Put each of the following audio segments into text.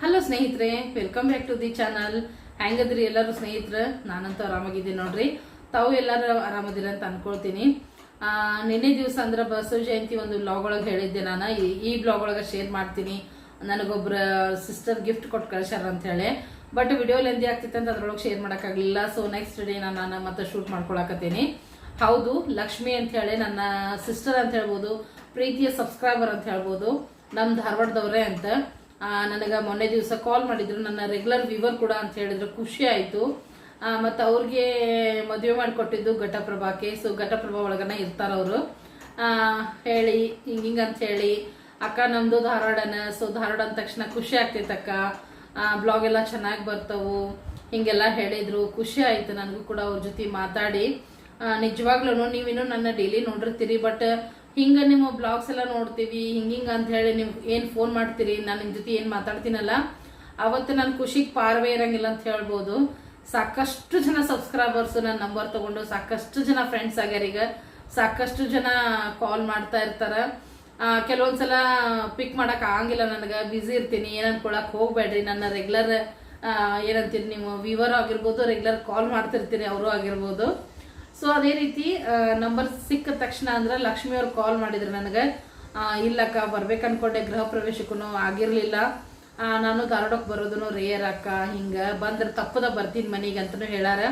Hello ಸ್ನೇಹಿತರೆ welcome back to the channel ಹೆಂಗದ್ರಿ ಎಲ್ಲರೂ ಸ್ನೇಹಿತರೆ? ನಾನಂತೂ ಆರಾಮಾಗಿದ್ದೀನಿ ನೋಡ್ರಿ. ತಾವು ಎಲ್ಲರೂ ಆರಾಮದಿರ ಅಂತ ಅನ್ಕೊಳ್ತೀನಿ. ನಿನ್ನೆ ದಿವಸ ಅಂದ್ರೆ ಬಸವ ಜಯಂತಿ ಒಂದು ಬ್ಲಾಗ್ ಒಳಗೆ ಹೇಳಿದ್ದೆ ನಾನು. ಈ- ಬ್ಲಾಗ್ ಒಳಗೆ ಶೇರ್ ಮಾಡ್ತೀನಿ. ನನಗೊಬ್ರ ಸಿಸ್ಟರ್ ಗಿಫ್ಟ್ ಕೊಟ್ಟು ಕಳ್ಸ್ಯಾರ ಅಂತ ಹೇಳಿ. ಬಟ್ ವಿಡಿಯೋ ಎಂದೇ ಆಗ್ತಿತ್ತು ಅಂತ ಅದ್ರೊಳಗೆ ಶೇರ್ ಮಾಡೋಕ್ಕಾಗಲಿಲ್ಲ. ಸೊ ನೆಕ್ಸ್ಟ್ ಡೇ ನಾನು ನಾನು ಮತ್ತೆ ಶೂಟ್ ಮಾಡ್ಕೊಳಕತ್ತೀನಿ. ಹೌದು, ಲಕ್ಷ್ಮಿ ಅಂತ ಹೇಳಿ ನನ್ನ ಸಿಸ್ಟರ್ ಅಂತ ಹೇಳ್ಬೋದು, ಪ್ರೀತಿಯ ಸಬ್ಸ್ಕ್ರೈಬರ್ ಅಂತ ಹೇಳ್ಬೋದು. ನಮ್ಮ ಧಾರವಾಡದವ್ರೆ ಅಂತ. ನನಗೆ ಮೊನ್ನೆ ದಿವಸ ಕಾಲ್ ಮಾಡಿದ್ರು. ನನ್ನ ರೆಗ್ಯುಲರ್ ವಿವರ್ ಕೂಡ ಅಂತ ಹೇಳಿದ್ರು. ಖುಷಿ ಆಯಿತು. ಮತ್ತು ಅವ್ರಿಗೆ ಮದುವೆ ಮಾಡಿಕೊಟ್ಟಿದ್ದು ಘಟಪ್ರಭಾಕ್ಕೆ. ಸೊ ಘಟಪ್ರಭಾ ಒಳಗನ ಇರ್ತಾರ ಅವರು. ಹೇಳಿ, ಹಿಂಗ ಹಿಂಗ ಅಂತ ಹೇಳಿ. ಅಕ್ಕ ನಮ್ಮದು ಧಾರವಾಡನ. ಸೊ ಧಾರವಾಡ ಅಂದ ತಕ್ಷಣ ಖುಷಿ ಆಗ್ತೈತಕ್ಕ ಬ್ಲಾಗ್ ಎಲ್ಲ ಚೆನ್ನಾಗಿ ಬರ್ತವು. ಹಿಂಗೆಲ್ಲ ಹೇಳಿದ್ರು. ಖುಷಿ ಆಯಿತು. ನನಗೂ ಕೂಡ ಅವ್ರ ಜೊತೆ ಮಾತಾಡಿ. ನಿಜವಾಗ್ಲೂ ನೀವಿನ್ನು ನನ್ನ ಡೈಲಿ ನೋಡಿರ್ತೀರಿ. ಬಟ್ ಹಿಂಗ ನಿಮ್ಮ ಬ್ಲಾಗ್ಸ್ ಎಲ್ಲ ನೋಡ್ತೀವಿ, ಹಿಂಗ ಹಿಂಗ ಅಂತ ಹೇಳಿ ನೀವು ಏನ್ ಫೋನ್ ಮಾಡ್ತೀರಿ, ನಾನು ನಿಮ್ ಜೊತೆ ಏನ್ ಮಾತಾಡ್ತೀನಲ್ಲ, ಅವತ್ತು ನನ್ನ ಖುಷಿಗೆ ಪಾರ್ವೇ ಇರಂಗಿಲ್ಲ ಅಂತ ಹೇಳ್ಬೋದು. ಸಾಕಷ್ಟು ಜನ ಸಬ್ಸ್ಕ್ರೈಬರ್ಸ್ ನನ್ನ ನಂಬರ್ ತಗೊಂಡು, ಸಾಕಷ್ಟು ಜನ ಫ್ರೆಂಡ್ಸ್ ಆಗ್ಯಾರ ಈಗ. ಸಾಕಷ್ಟು ಜನ ಕಾಲ್ ಮಾಡ್ತಾ ಇರ್ತಾರ. ಕೆಲವೊಂದ್ಸಲ ಪಿಕ್ ಮಾಡಕ್ ಆಗಂಗಿಲ್ಲ ನನಗೆ ಬಿಸಿ ಇರ್ತೀನಿ, ಏನು ಹೋಗ್ಬೇಡ್ರಿ. ನನ್ನ ರೆಗ್ಯುಲರ್ ಏನಂತೀರಿ ನೀವು ವಿವರ್ ಆಗಿರ್ಬೋದು ರೆಗ್ಯುಲರ್ ಕಾಲ್ ಮಾಡ್ತಿರ್ತೀನಿ, ಅವರು ಆಗಿರ್ಬೋದು. ಸೊ ಅದೇ ರೀತಿ ನಂಬರ್ ಸಿಕ್ಕ ತಕ್ಷಣ ಅಂದ್ರೆ ಲಕ್ಷ್ಮಿ ಅವ್ರು ಕಾಲ್ ಮಾಡಿದ್ರು ನನಗೆ. ಇಲ್ಲಕ್ಕ ಬರ್ಬೇಕು ಅನ್ಕೊಂಡೆ ಗೃಹ ಪ್ರವೇಶಕ್ಕೂ ಆಗಿರ್ಲಿಲ್ಲ. ನಾನು ಧಾರವಾಡಕ್ಕೆ ಬರೋದನ್ನು ರೇಯರ್ ಅಕ್ಕ, ಹಿಂಗ. ಬಂದ್ರೆ ತಪ್ಪದ ಬರ್ತೀನಿ ಮನೆಗೆ ಅಂತಲೂ ಹೇಳಾರ.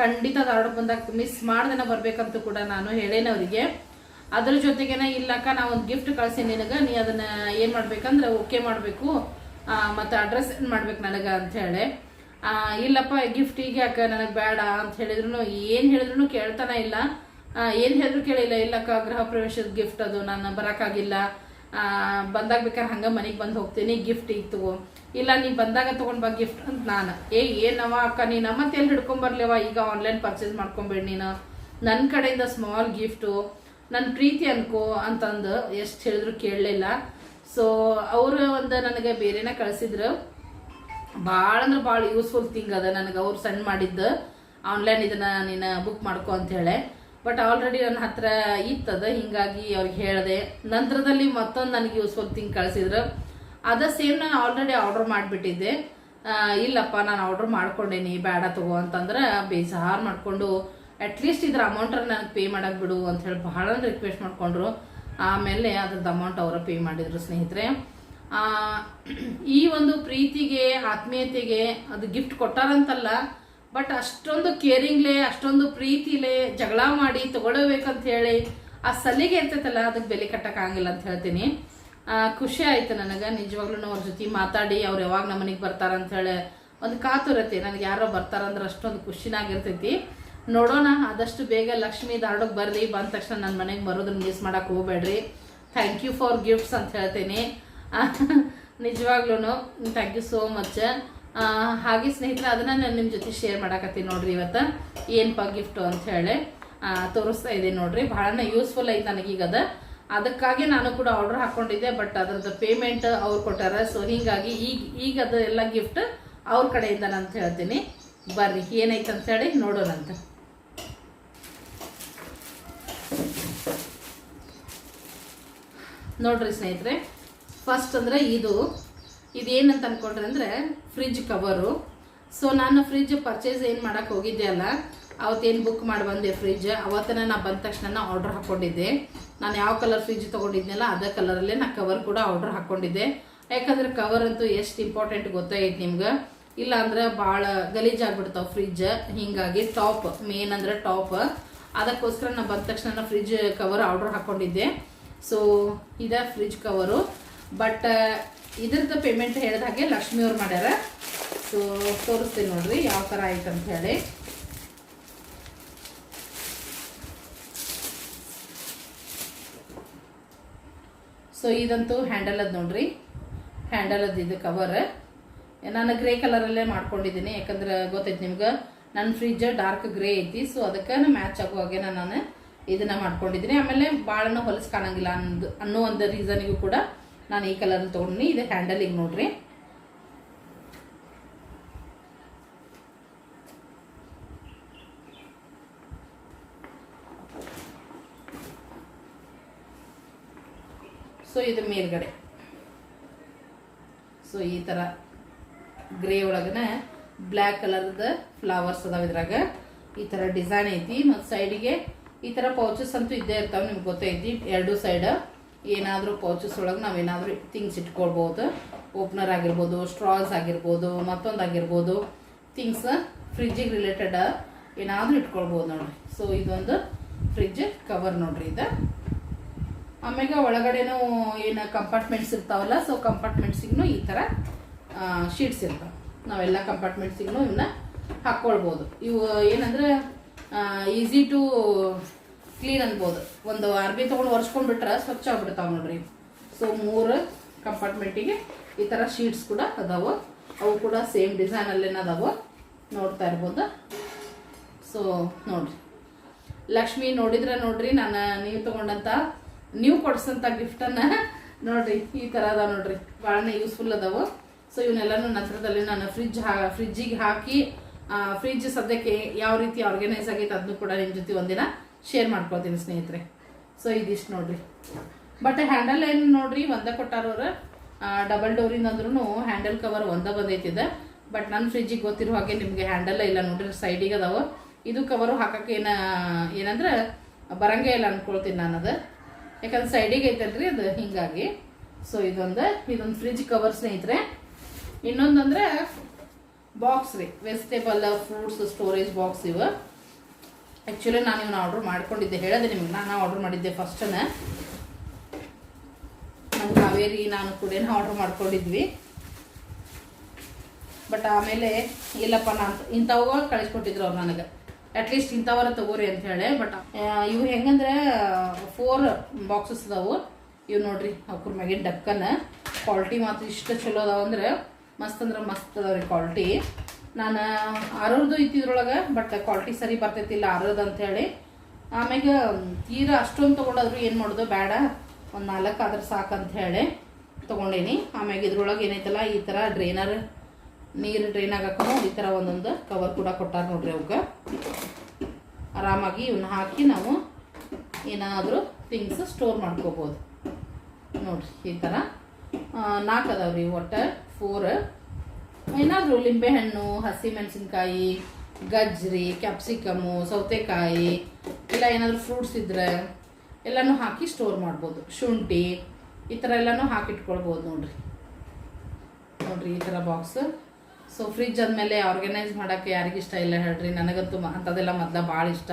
ಖಂಡಿತ ಧಾರವಾಡಕ್ಕೆ ಬಂದಾಗ ಮಿಸ್ ಮಾಡ್ದೇನ ಬರ್ಬೇಕಂತ ಕೂಡ ನಾನು ಹೇಳೇನ ಅವರಿಗೆ. ಅದ್ರ ಜೊತೆಗೇನ, ಇಲ್ಲಕ್ಕ ನಾ ಒಂದು ಗಿಫ್ಟ್ ಕಳ್ಸಿ ನಿನಗೆ. ನೀ ಅದನ್ನ ಏನು ಮಾಡ್ಬೇಕಂದ್ರೆ ಓಕೆ ಮಾಡಬೇಕು. ಮತ್ತೆ ಅಡ್ರೆಸ್ ಏನು ಮಾಡ್ಬೇಕು ನನಗೆ ಅಂತ ಹೇಳಿ. ಇಲ್ಲಪ್ಪ ಗಿಫ್ಟ್ ಈಗ ಯಾಕ ನನಗೆ ಬೇಡ ಅಂತ ಹೇಳಿದ್ರು ಏನು ಹೇಳಿದ್ರು ಕೇಳ್ತಾನೆ ಇಲ್ಲ. ಏನು ಹೇಳಿದ್ರು ಕೇಳಿಲ್ಲ. ಇಲ್ಲಕ್ಕ, ಗೃಹ ಪ್ರವೇಶದ ಗಿಫ್ಟ್ ಅದು, ನಾನು ಬರಕ್ಕಾಗಿಲ್ಲ. ಬಂದಾಗ ಬೇಕಾದ್ರೆ ಹಂಗೆ ಮನೆಗೆ ಬಂದು ಹೋಗ್ತೀನಿ ಗಿಫ್ಟ್ ಈಗ ತಗೋ. ಇಲ್ಲ, ನೀ ಬಂದಾಗ ತಗೊಂಡ್ ಬಾ ಗಿಫ್ಟ್ ಅಂತ ನಾನು. ಏ, ಏನವ ಅಕ್ಕ, ನೀನು ಮತ್ತೆ ಎಲ್ಲಿ ಹಿಡ್ಕೊಂಡ್ ಬರ್ಲೇವ? ಈಗ ಆನ್ಲೈನ್ ಪರ್ಚೇಸ್ ಮಾಡ್ಕೊಂಬೇಡಿ ನೀನು. ನನ್ನ ಕಡೆಯಿಂದ ಸ್ಮಾಲ್ ಗಿಫ್ಟು ನನ್ನ ಪ್ರೀತಿ ಅನ್ಕೋ ಅಂತಂದು ಎಷ್ಟು ಹೇಳಿದ್ರು ಕೇಳಲಿಲ್ಲ. ಸೊ ಅವರು ಒಂದು ನನಗೆ ಬೇರೆನೇ ಕಳಿಸಿದ್ರು. ಭಾಳ ಅಂದ್ರೆ ಭಾಳ ಯೂಸ್ಫುಲ್ ಥಿಂಗ್ ಅದ ನನಗೆ ಅವ್ರು ಸೆಂಡ್ ಮಾಡಿದ್ದು. ಆನ್ಲೈನ್ ಇದನ್ನ ನೀನು ಬುಕ್ ಮಾಡ್ಕೊ ಅಂತ ಹೇಳಿ. ಬಟ್ ಆಲ್ರೆಡಿ ನನ್ನ ಹತ್ರ ಇತ್ತದ, ಹಿಂಗಾಗಿ ಅವ್ರಿಗೆ ಹೇಳಿದೆ. ನಂತರದಲ್ಲಿ ಮತ್ತೊಂದು ನನಗೆ ಯೂಸ್ಫುಲ್ ಥಿಂಗ್ ಕಳಿಸಿದ್ರು. ಅದ ಸೇಮ್ ನಾನು ಆಲ್ರೆಡಿ ಆರ್ಡರ್ ಮಾಡಿಬಿಟ್ಟಿದ್ದೆ. ಇಲ್ಲಪ್ಪ, ನಾನು ಆರ್ಡರ್ ಮಾಡ್ಕೊಂಡೇನಿ, ಬೇಡ ತಗೋ ಅಂತಂದ್ರೆ ಬೇಜಾರು ಮಾಡಿಕೊಂಡು ಅಟ್ಲೀಸ್ಟ್ ಇದ್ರ ಅಮೌಂಟ್ ನನಗೆ ಪೇ ಮಾಡೋಕೆ ಬಿಡು ಅಂತ ಹೇಳಿ ಬಹಳ ರಿಕ್ವೆಸ್ಟ್ ಮಾಡಿಕೊಂಡ್ರು. ಆಮೇಲೆ ಅದ್ರದ್ದು ಅಮೌಂಟ್ ಅವರ ಪೇ ಮಾಡಿದ್ರು ಸ್ನೇಹಿತರೆ. ಈ ಒಂದು ಪ್ರೀತಿಗೆ ಆತ್ಮೀಯತೆಗೆ ಅದು ಗಿಫ್ಟ್ ಕೊಟ್ಟಾರಂತಲ್ಲ ಬಟ್ ಅಷ್ಟೊಂದು ಕೇರಿಂಗ್ಲೆ ಅಷ್ಟೊಂದು ಪ್ರೀತಿಲೆ ಜಗಳ ಮಾಡಿ ತಗೊಳ್ಬೇಕಂತ ಹೇಳಿ ಆ ಸಲಿಗೆ ಇರ್ತೈತಲ್ಲ ಅದಕ್ಕೆ ಬೆಲೆ ಕಟ್ಟಕ್ ಆಗಿಲ್ಲ ಅಂತ ಹೇಳ್ತೀನಿ. ಆ, ಖುಷಿ ಆಯ್ತು ನನಗೆ ನಿಜವಾಗ್ಲೂ ಅವ್ರ ಜೊತೆ ಮಾತಾಡಿ ಅವ್ರು ಯಾವಾಗ ನಮ್ಮ ಮನೆಗೆ ಬರ್ತಾರ ಅಂತ ಹೇಳಿ ಒಂದು ಕಾತುರತೆ ನನಗೆ ಯಾರೋ ಬರ್ತಾರಂದ್ರೆ ಅಷ್ಟೊಂದು ಖುಷಿನಾಗಿರ್ತೈತಿ. ನೋಡೋಣ ಆದಷ್ಟು ಬೇಗ ಲಕ್ಷ್ಮಿ ಧಾರಡಕ್ಕೆ ಬರ್ರಿ ಬಂದ ತಕ್ಷಣ ನನ್ನ ಮನೆಗೆ ಬರೋದನ್ನ ಮಿಸ್ ಮಾಡಕ್ ಹೋಗ್ಬೇಡ್ರಿ. ಥ್ಯಾಂಕ್ ಯು ಫಾರ್ ಗಿಫ್ಟ್ಸ್ ಅಂತ ಹೇಳ್ತೀನಿ. ನಿಜವಾಗ್ಲೂ ಥ್ಯಾಂಕ್ ಯು ಸೋ ಮಚ್ ಹಾಗೆ ಸ್ನೇಹಿತರೆ, ಅದನ್ನು ನಾನು ನಿಮ್ಮ ಜೊತೆ ಶೇರ್ ಮಾಡಕತ್ತೀನಿ ನೋಡ್ರಿ ಇವತ್ತು. ಏನಪ್ಪ ಗಿಫ್ಟು ಅಂತ ಹೇಳಿ. ತೋರಿಸ್ತಾ ಇದೆ ನೋಡ್ರಿ. ಭಾಳ ಯೂಸ್ಫುಲ್ ಐತೆ ನನಗೀಗ ಅದು. ಅದಕ್ಕಾಗಿ ನಾನು ಕೂಡ ಆರ್ಡರ್ ಹಾಕೊಂಡಿದ್ದೆ ಬಟ್ ಅದ್ರದ್ದು ಪೇಮೆಂಟ್ ಅವ್ರು ಕೊಟ್ಟಾರ. ಸೊ ಹೀಗಾಗಿ ಈಗ ಈಗ ಅದು ಎಲ್ಲ ಗಿಫ್ಟ್ ಅವ್ರ ಕಡೆಯಿಂದ ಅಂತ ಹೇಳ್ತೀನಿ. ಬರ್ರಿ ಏನೈತೆ ಅಂತ ಹೇಳಿ ನೋಡೋಣಂತ ನೋಡ್ರಿ ಸ್ನೇಹಿತರೆ ಫಸ್ಟ್ ಅಂದ್ರೆ ಇದು. ಇದೇನಂತ ಅಂದ್ಕೊಂಡ್ರೆ ಅಂದ್ರೆ ಫ್ರಿಜ್ ಕವರು ಸೊ ನಾನು ಫ್ರಿಜ್ ಪರ್ಚೇಸ್ ಏನು ಮಾಡೋಕ್ಕೆ ಹೋಗಿದ್ದೆ ಅಲ್ಲ, ಅವತ್ತೇನು ಬುಕ್ ಮಾಡಿ ಬಂದೆ ಫ್ರಿಜ್ ಅವತ್ತನ ನಾನು ಬಂದ ತಕ್ಷಣ ಆರ್ಡ್ರ್ ಹಾಕ್ಕೊಂಡಿದ್ದೆ ನಾನು ಯಾವ ಕಲರ್ ಫ್ರಿಜ್ ತೊಗೊಂಡಿದ್ದೆನಲ್ಲ ಅದೇ ಕಲರಲ್ಲೇ ನಾನು ಕವರ್ ಕೂಡ ಆರ್ಡ್ರ್ ಹಾಕ್ಕೊಂಡಿದ್ದೆ ಯಾಕಂದ್ರೆ ಕವರ್ ಅಂತೂ ಎಷ್ಟು ಇಂಪಾರ್ಟೆಂಟ್ ಗೊತ್ತಾಗೈತೆ ನಿಮ್ಗೆ. ಇಲ್ಲ ಅಂದ್ರೆ ಭಾಳ ಗಲೀಜಾಗ್ಬಿಡ್ತಾವೆ ಫ್ರಿಜ್ ಹೀಗಾಗಿ ಟಾಪ್ ಮೇನ್ ಅಂದ್ರೆ ಟಾಪ್ ಅದಕ್ಕೋಸ್ಕರ ನಾನು ಬಂದ ತಕ್ಷಣ ಫ್ರಿಜ್ ಕವರ್ ಆರ್ಡ್ರ್ ಹಾಕ್ಕೊಂಡಿದ್ದೆ ಸೊ ಇದೇ ಫ್ರಿಜ್ ಕವರು ಬಟ್ ಇದ್ರದ್ದು ಪೇಮೆಂಟ್ ಹೇಳಿದ ಹಾಗೆ ಲಕ್ಷ್ಮಿ ಅವ್ರು ಮಾಡ್ಯಾರ. ಸೊ ತೋರಿಸ್ತೀನಿ ನೋಡ್ರಿ ಯಾವ ಥರ ಆಯ್ತು ಅಂತ ಹೇಳಿ. ಸೊ ಇದಂತೂ ಹ್ಯಾಂಡಲ್ ಅದ್ ನೋಡ್ರಿ. ಹ್ಯಾಂಡಲ್ ಅದ್ ಇದು ಕವರ್ ನಾನು ಗ್ರೇ ಕಲರಲ್ಲೇ ಮಾಡ್ಕೊಂಡಿದ್ದೀನಿ. ಯಾಕಂದ್ರೆ ಗೊತ್ತೈತೆ ನಿಮ್ಗೆ ನನ್ನ ಫ್ರಿಜ್ ಡಾರ್ಕ್ ಗ್ರೇ ಐತಿ. ಸೊ ಅದಕ್ಕೆ ಮ್ಯಾಚ್ ಆಗೋ ಹಾಗೆ ನಾನು ಇದನ್ನ ಮಾಡ್ಕೊಂಡಿದ್ದೀನಿ. ಆಮೇಲೆ ಭಾಳನ ಹೊಲಸು ಕಾಣಂಗಿಲ್ಲ ಅನ್ನೋ ಒಂದು ರೀಸನಿಗೂ ಕೂಡ ನಾನು ಈ ಕಲರ್ ತೊಗೊಂಡಿ ಇದು ಹ್ಯಾಂಡಲಿಗೆ ನೋಡ್ರಿ. ಸೊ ಇದು ಮೇಲ್ಗಡೆ. ಸೊ ಈ ತರ ಗ್ರೇ ಒಳಗನೆ ಬ್ಲ್ಯಾಕ್ ಕಲರ್ದ ಫ್ಲವರ್ಸ್ ಅದಾವ ಇದ್ರಾಗ. ಈ ತರ ಡಿಸೈನ್ ಐತಿ. ಮತ್ತು ಸೈಡಿಗೆ ಈ ತರ ಪೌಚಸ್ ಅಂತೂ ಇದ್ದೇ ಇರ್ತಾವ, ನಿಮ್ಗೆ ಗೊತ್ತೈತಿ. ಎರಡು ಸೈಡ್ ಏನಾದರೂ ಪೌಚಸ್ ಒಳಗೆ ನಾವೇನಾದರೂ ಥಿಂಗ್ಸ್ ಇಟ್ಕೊಳ್ಬೋದು. ಓಪನರ್ ಆಗಿರ್ಬೋದು ಸ್ಟ್ರಾಸ್ ಆಗಿರ್ಬೋದು, ಮತ್ತೊಂದು ಆಗಿರ್ಬೋದು. ಥಿಂಗ್ಸ್ ಫ್ರಿಜ್ಜಿಗೆ ರಿಲೇಟೆಡ್ ಏನಾದರೂ ಇಟ್ಕೊಳ್ಬೋದು ನೋಡ್ರಿ. ಸೊ ಇದೊಂದು ಫ್ರಿಜ್ ಕವರ್ ನೋಡ್ರಿ ಇದು. ಆಮ್ಯಾಗ ಒಳಗಡೆನೂ ಏನು ಕಂಪಾರ್ಟ್ಮೆಂಟ್ಸ್ ಇರ್ತಾವಲ್ಲ ಸೊ ಕಂಪಾರ್ಟ್ಮೆಂಟ್ಸಿಗೂ ಈ ಥರ ಶೀಟ್ಸ್ ಇರ್ತಾವೆ. ನಾವೆಲ್ಲ ಕಂಪಾರ್ಟ್ಮೆಂಟ್ಸಿಗೂ ಇವನ್ನ ಹಾಕ್ಕೊಳ್ಬೋದು ಇವು ಏನಂದ್ರೆ ಈಸಿ ಟು ಕ್ಲೀನ್ ಅನ್ಬೋದು. ಒಂದು ಅರ್ಬಿ ತೊಗೊಂಡು ಒರೆಸ್ಕೊಂಡ್ಬಿಟ್ರೆ ಸ್ವಚ್ಛ ಆಗ್ಬಿಡ್ತಾವೆ ನೋಡ್ರಿ. ಸೊ ಮೂರು ಕಂಪಾರ್ಟ್ಮೆಂಟಿಗೆ ಈ ಥರ ಶೀಟ್ಸ್ ಕೂಡ ಅದಾವೆ. ಅವು ಕೂಡ ಸೇಮ್ ಡಿಸೈನಲ್ಲೇನ ಅದಾವೆ. ನೋಡ್ತಾ ಇರ್ಬೋದು. ಸೊ ನೋಡ್ರಿ. ಲಕ್ಷ್ಮಿ ನೋಡಿದ್ರೆ ನೋಡ್ರಿ, ನಾನು ನೀವು ತಗೊಂಡಂತ, ನೀವು ಕೊಡ್ಸಂತ ಗಿಫ್ಟನ್ನ ನೋಡ್ರಿ, ಈ ಥರ ಅದಾವೆ ನೋಡ್ರಿ. ಭಾಳನೇ ಯೂಸ್ಫುಲ್ ಅದಾವೆ. ಸೊ ಇವನ್ನೆಲ್ಲನೂ ನಂತರದಲ್ಲಿ ನಾನು ಫ್ರಿಜ್ ಹಾ ಫ್ರಿಜ್ಜಿಗೆ ಹಾಕಿ ಫ್ರಿಜ್ ಸದ್ಯಕ್ಕೆ ಯಾವ ರೀತಿ ಆರ್ಗನೈಸ್ ಆಗೈತೆ ಅದನ್ನು ಕೂಡ ನಿಮ್ಮ ಜೊತೆ ಒಂದಿನ ಶೇರ್ ಮಾಡ್ಕೊಳ್ತೀನಿ ಸ್ನೇಹಿತರೆ. ಸೊ ಇದಿಷ್ಟು ನೋಡ್ರಿ. ಬಟ್ ಹ್ಯಾಂಡಲ್ ಏನು ನೋಡ್ರಿ, ಒಂದ ಕೊಟ್ಟಾರವ್ರ ಡಬಲ್ ಡೋರಿಂದ ಅಂದ್ರೂ ಹ್ಯಾಂಡಲ್ ಕವರ್ ಒಂದೇ ಬಂದೈತಿದೆ. ಬಟ್ ನನ್ನ ಫ್ರಿಜ್ಜಿಗೆ ಗೊತ್ತಿರೋ ಹಾಗೆ ನಿಮಗೆ ಹ್ಯಾಂಡಲ್ ಇಲ್ಲ ನೋಡ್ರಿ ಸೈಡಿಗೆ ಅದಾವ. ಇದು ಕವರು ಹಾಕಕ್ಕೆ ಏನ, ಏನಂದ್ರೆ ಬರಂಗೇ ಇಲ್ಲ ಅನ್ಕೊಳ್ತೀನಿ ನಾನು ಅದು ಯಾಕಂದ್ರೆ ಸೈಡಿಗೆ ಐತಲ್ರಿ ಅದು, ಹಿಂಗಾಗಿ. ಸೊ ಇದೊಂದು ಇದೊಂದು ಫ್ರಿಜ್ ಕವರ್ ಸ್ನೇಹಿತರೆ. ಇನ್ನೊಂದಂದ್ರೆ ಬಾಕ್ಸ್ ರೀ ವೆಜಿಟೇಬಲ್ ಫ್ರೂಟ್ಸ್ ಸ್ಟೋರೇಜ್ ಬಾಕ್ಸ್ ಇವು. ಆ್ಯಕ್ಚುಲಿ ನಾನು ಇವನ್ನ ಆರ್ಡರ್ ಮಾಡ್ಕೊಂಡಿದ್ದೆ. ಹೇಳಿದೆ ನಿಮ್ಗೆ. ನಾನು ಆರ್ಡರ್ ಮಾಡಿದ್ದೆ ಫಸ್ಟನ್ನ ನಮ್ಮ ಕಾವೇರಿ, ನಾನು ಕೂಡ ಆರ್ಡರ್ ಮಾಡ್ಕೊಂಡಿದ್ವಿ. ಬಟ್ ಆಮೇಲೆ, ಇಲ್ಲಪ್ಪ, ನಾನು ಇಂಥವು ಕಳಿಸ್ಕೊಟ್ಟಿದ್ರು ಅವ್ರು ನನಗೆ. ಅಟ್ಲೀಸ್ಟ್ ಇಂಥವರ ತಗೋರಿ ಅಂತ ಹೇಳಿ. ಬಟ್ ಇವು ಹೆಂಗಂದ್ರೆ ಫೋರ್ ಬಾಕ್ಸಸ್ ಅದಾವು. ಇವು ನೋಡ್ರಿ ಅವ್ರ ಮ್ಯಾಗಿನ ಡಕ್ಕನ್ ಕ್ವಾಲಿಟಿ ಮಾತ್ರ ಇಷ್ಟು ಚಲೋ ಅದಾವ ಅಂದ್ರೆ ಮಸ್ತ್ ಅಂದ್ರೆ ಮಸ್ತ್ ಅದಾವ್ರಿ ಕ್ವಾಲಿಟಿ ನಾನು ಆರೋರ್ದು ಇತ್ತಿದ್ರೊಳಗೆ ಬಟ್ ಕ್ವಾಲಿಟಿ ಸರಿ ಬರ್ತೈತಿಲ್ಲ ಅಂತ ಹೇಳಿ ಆಮ್ಯಾಗ ತೀರಾ ಅಷ್ಟೊಂದು ತೊಗೊಂಡಾದ್ರು ಏನು ಮಾಡೋದು ಬೇಡ ಒಂದು ನಾಲ್ಕು ಆದ್ರೆ ಅಂತ ಹೇಳಿ ತೊಗೊಂಡೇನಿ. ಆಮ್ಯಾಗ ಇದ್ರೊಳಗೆ ಏನೈತಲ್ಲ, ಈ ಥರ ಡ್ರೈನರ್ ನೀರು ಡ್ರೈನ್ ಆಗಕ್ಕೂ ಈ ಥರ ಒಂದೊಂದು ಕವರ್ ಕೂಡ ಕೊಟ್ಟಾರ ನೋಡ್ರಿ ಅವಕ್ಕೆ ಆರಾಮಾಗಿ ಇವನ್ನ ಹಾಕಿ ನಾವು ಏನಾದರೂ ಥಿಂಗ್ಸ್ ಸ್ಟೋರ್ ಮಾಡ್ಕೋಬೋದು. ನೋಡ್ರಿ ಈ ಥರ ನಾಲ್ಕು ಅದಾವ್ರಿ ಒಟ್ಟು ಫೋರ್ ಏನಾದರೂ ಲಿಂಬೆಹಣ್ಣು ಹಸಿಮೆಣಸಿನ್ಕಾಯಿ ಗಜ್ಜರಿ ಕ್ಯಾಪ್ಸಿಕಮು ಸೌತೆಕಾಯಿ, ಇಲ್ಲ ಏನಾದರೂ ಫ್ರೂಟ್ಸ್ ಇದ್ರೆ ಎಲ್ಲನೂ ಹಾಕಿ ಸ್ಟೋರ್ ಮಾಡ್ಬೋದು. ಶುಂಠಿ, ಈ ಥರ ಎಲ್ಲನೂ ಹಾಕಿಟ್ಕೊಳ್ಬೋದು ನೋಡ್ರಿ. ನೋಡ್ರಿ ಈ ಥರ ಬಾಕ್ಸ್ ಸೊ ಫ್ರಿಜ್ ಆದಮೇಲೆ ಆರ್ಗನೈಸ್ ಮಾಡೋಕ್ಕೆ ಯಾರಿಗಿಷ್ಟ ಇಲ್ಲ ಹೇಳ್ರಿ. ನನಗಂತೂ ಅಂಥದ್ದೆಲ್ಲ ಮೊದಲ ಭಾಳ ಇಷ್ಟ.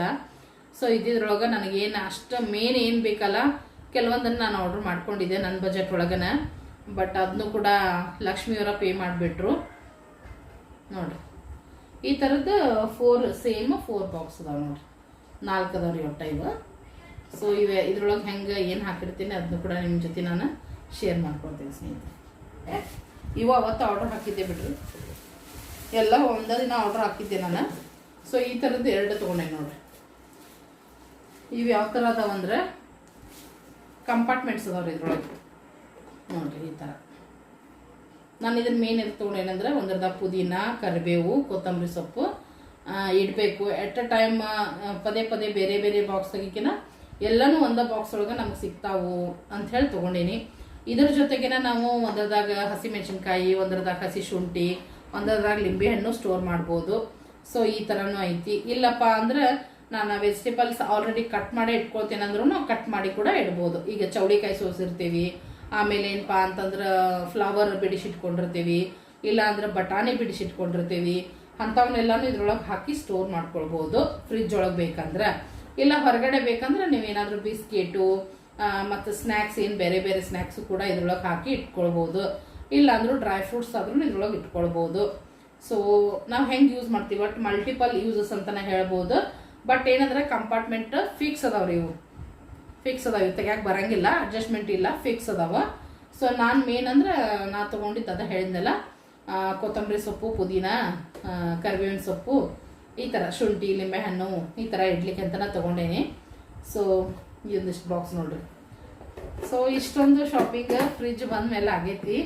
ಸೊ ಇದ್ರೊಳಗೆ ನನಗೇನು ಅಷ್ಟು ಮೇನ್ ಏನು ಬೇಕಲ್ಲ, ಕೆಲವೊಂದನ್ನು ನಾನು ಆರ್ಡ್ರ್ ಮಾಡ್ಕೊಂಡಿದ್ದೆ ನನ್ನ ಬಜೆಟ್ ಒಳಗೇ ಬಟ್ ಅದನ್ನು ಕೂಡ ಲಕ್ಷ್ಮಿಯವರ ಪೇ ಮಾಡಿಬಿಟ್ರು. ನೋಡ್ರಿ. ಈ ಥರದ್ದು ಫೋರ್ ಸೇಮ್ ಫೋರ್ ಬಾಕ್ಸ್ ಅದಾವ ನೋಡ್ರಿ. ನಾಲ್ಕು ಅದಾವ್ರಿ ಒಟ್ಟ ಇವು. ಸೊ ಇವೆ, ಇದ್ರೊಳಗೆ ಹೆಂಗೆ ಏನು ಹಾಕಿರ್ತೀನಿ ಅದನ್ನು ಕೂಡ ನಿಮ್ಮ ಜೊತೆ ನಾನು ಶೇರ್ ಮಾಡ್ಕೊಳ್ತೀನಿ ಸ್ನೇಹಿತರೆ. ಇವು ಅವತ್ತು ಆರ್ಡರ್ ಹಾಕಿದ್ದೆ ಬಿಡ್ರಿ. ಎಲ್ಲ ಒಂದೇ ದಿನ ಆರ್ಡರ್ ಹಾಕಿದ್ದೆ ನಾನು. ಸೊ ಈ ಥರದ್ದು ಎರಡು ತೊಗೊಂಡೆ ನೋಡ್ರಿ. ಇವು ಯಾವ ಥರ ಅದಾವಂದ್ರೆ ಕಂಪಾರ್ಟ್ಮೆಂಟ್ಸ್ ಅದಾವ್ರಿ ಇದ್ರೊಳಗೆ. ನೋಡ್ರಿ ಈ ಥರ ನಾನು ಇದನ್ನ ಮೇನ್ ಎಲ್ಲಿ ತೊಗೊಂಡೇನಂದ್ರೆ ಒಂದರ್ಧ ಪುದೀನ, ಕರಿಬೇವು, ಕೊತ್ತಂಬರಿ ಸೊಪ್ಪು ಇಡಬೇಕು. ಎಟ್ ಅ ಟೈಮ್ ಪದೇ ಪದೇ ಬೇರೆ ಬೇರೆ ಬಾಕ್ಸ್ ತೆಗಿಕಿನ ಎಲ್ಲನೂ ಒಂದ ಬಾಕ್ಸ್ ಒಳಗೆ ನಮ್ಗೆ ಸಿಗ್ತಾವು ಅಂತ ಹೇಳಿ ತೊಗೊಂಡೇನಿ. ಇದ್ರ ಜೊತೆಗೇನ ನಾವು ಒಂದರದಾಗ ಹಸಿ ಮೆಣಸಿನ್ಕಾಯಿ, ಒಂದರದಾಗ ಹಸಿ ಶುಂಠಿ, ಒಂದರದಾಗ ಲಿಂಬೆಹಣ್ಣು ಸ್ಟೋರ್ ಮಾಡ್ಬೋದು. ಸೊ ಈ ಥರನೂ ಐತಿ. ಇಲ್ಲಪ್ಪ ಅಂದ್ರೆ ನಾನು ವೆಜಿಟೇಬಲ್ಸ್ ಆಲ್ರೆಡಿ ಕಟ್ ಮಾಡಿ ಇಟ್ಕೊಳ್ತೇನೆ ಅಂದ್ರೂ ಕಟ್ ಮಾಡಿ ಕೂಡ ಇಡ್ಬೋದು. ಈಗ ಚೌಳಿಕಾಯಿ ಸೋಸಿರ್ತೀವಿ ಆಮೇಲೆ ಏನಪ್ಪ ಅಂತಂದ್ರೆ ಫ್ಲವರ್ ಬಿಡಿಸಿಟ್ಕೊಂಡಿರ್ತೀವಿ ಇಲ್ಲ ಅಂದ್ರೆ ಬಟಾಣಿ ಬಿಡಿಸಿಟ್ಕೊಂಡಿರ್ತೀವಿ ಅಂಥವನ್ನೆಲ್ಲಾನು ಇದ್ರೊಳಗೆ ಹಾಕಿ ಸ್ಟೋರ್ ಮಾಡ್ಕೊಳ್ಬೋದು ಫ್ರಿಜ್ ಒಳಗೆ ಬೇಕಂದ್ರೆ. ಇಲ್ಲ ಹೊರಗಡೆ ಬೇಕಂದ್ರೆ ನೀವೇನಾದರೂ ಬಿಸ್ಕೆಟು ಮತ್ತು ಸ್ನ್ಯಾಕ್ಸ್ ಏನು ಬೇರೆ ಬೇರೆ ಸ್ನ್ಯಾಕ್ಸು ಕೂಡ ಇದ್ರೊಳಗೆ ಹಾಕಿ ಇಟ್ಕೊಳ್ಬೋದು. ಇಲ್ಲ ಅಂದ್ರೂ ಡ್ರೈ ಫ್ರೂಟ್ಸ್ ಆದ್ರೂ ಇದ್ರೊಳಗೆ ಇಟ್ಕೊಳ್ಬೋದು. ಸೊ ನಾವು ಹೆಂಗೆ ಯೂಸ್ ಮಾಡ್ತೀವಿ? ಬಟ್ ಮಲ್ಟಿಪಲ್ ಯೂಸಸ್ ಅಂತಲೇ ಹೇಳ್ಬೋದು. ಬಟ್ ಏನಂದ್ರೆ ಕಂಪಾರ್ಟ್ಮೆಂಟ್ ಫಿಕ್ಸ್ ಅದಾವ್ರಿ ಇವು. ಫಿಕ್ಸ್ ಅದಾವ. ತೆಗ್ಯಾಕ ಬರಂಗಿಲ್ಲ ಅಡ್ಜಸ್ಟ್ಮೆಂಟ್ ಇಲ್ಲ ಫಿಕ್ಸ್ ಅದಾವೆ. ಸೊ ನಾನು ಮೇನ್ ಅಂದ್ರೆ, ನಾ ತೊಗೊಂಡಿದ್ದು ಅದ ಹೇಳಿದ್ನಲ್ಲ ಕೊತ್ತಂಬರಿ ಸೊಪ್ಪು, ಪುದೀನ ಕರಿಬೇವಿನ ಸೊಪ್ಪು, ಈ ಥರ ಶುಂಠಿ, ಲಿಂಬೆಹಣ್ಣು, ಈ ಥರ ಇಡ್ಲಿಕ್ಕೆ ಅಂತ ತೊಗೊಂಡೇನಿ. ಸೊ ಇದೊಂದಿಷ್ಟು ಬಾಕ್ಸ್ ನೋಡ್ರಿ. ಸೊ ಇಷ್ಟೊಂದು ಶಾಪಿಂಗ್ ಫ್ರಿಜ್ ಬಂದ ಮೇಲೆ ಆಗೈತಿ.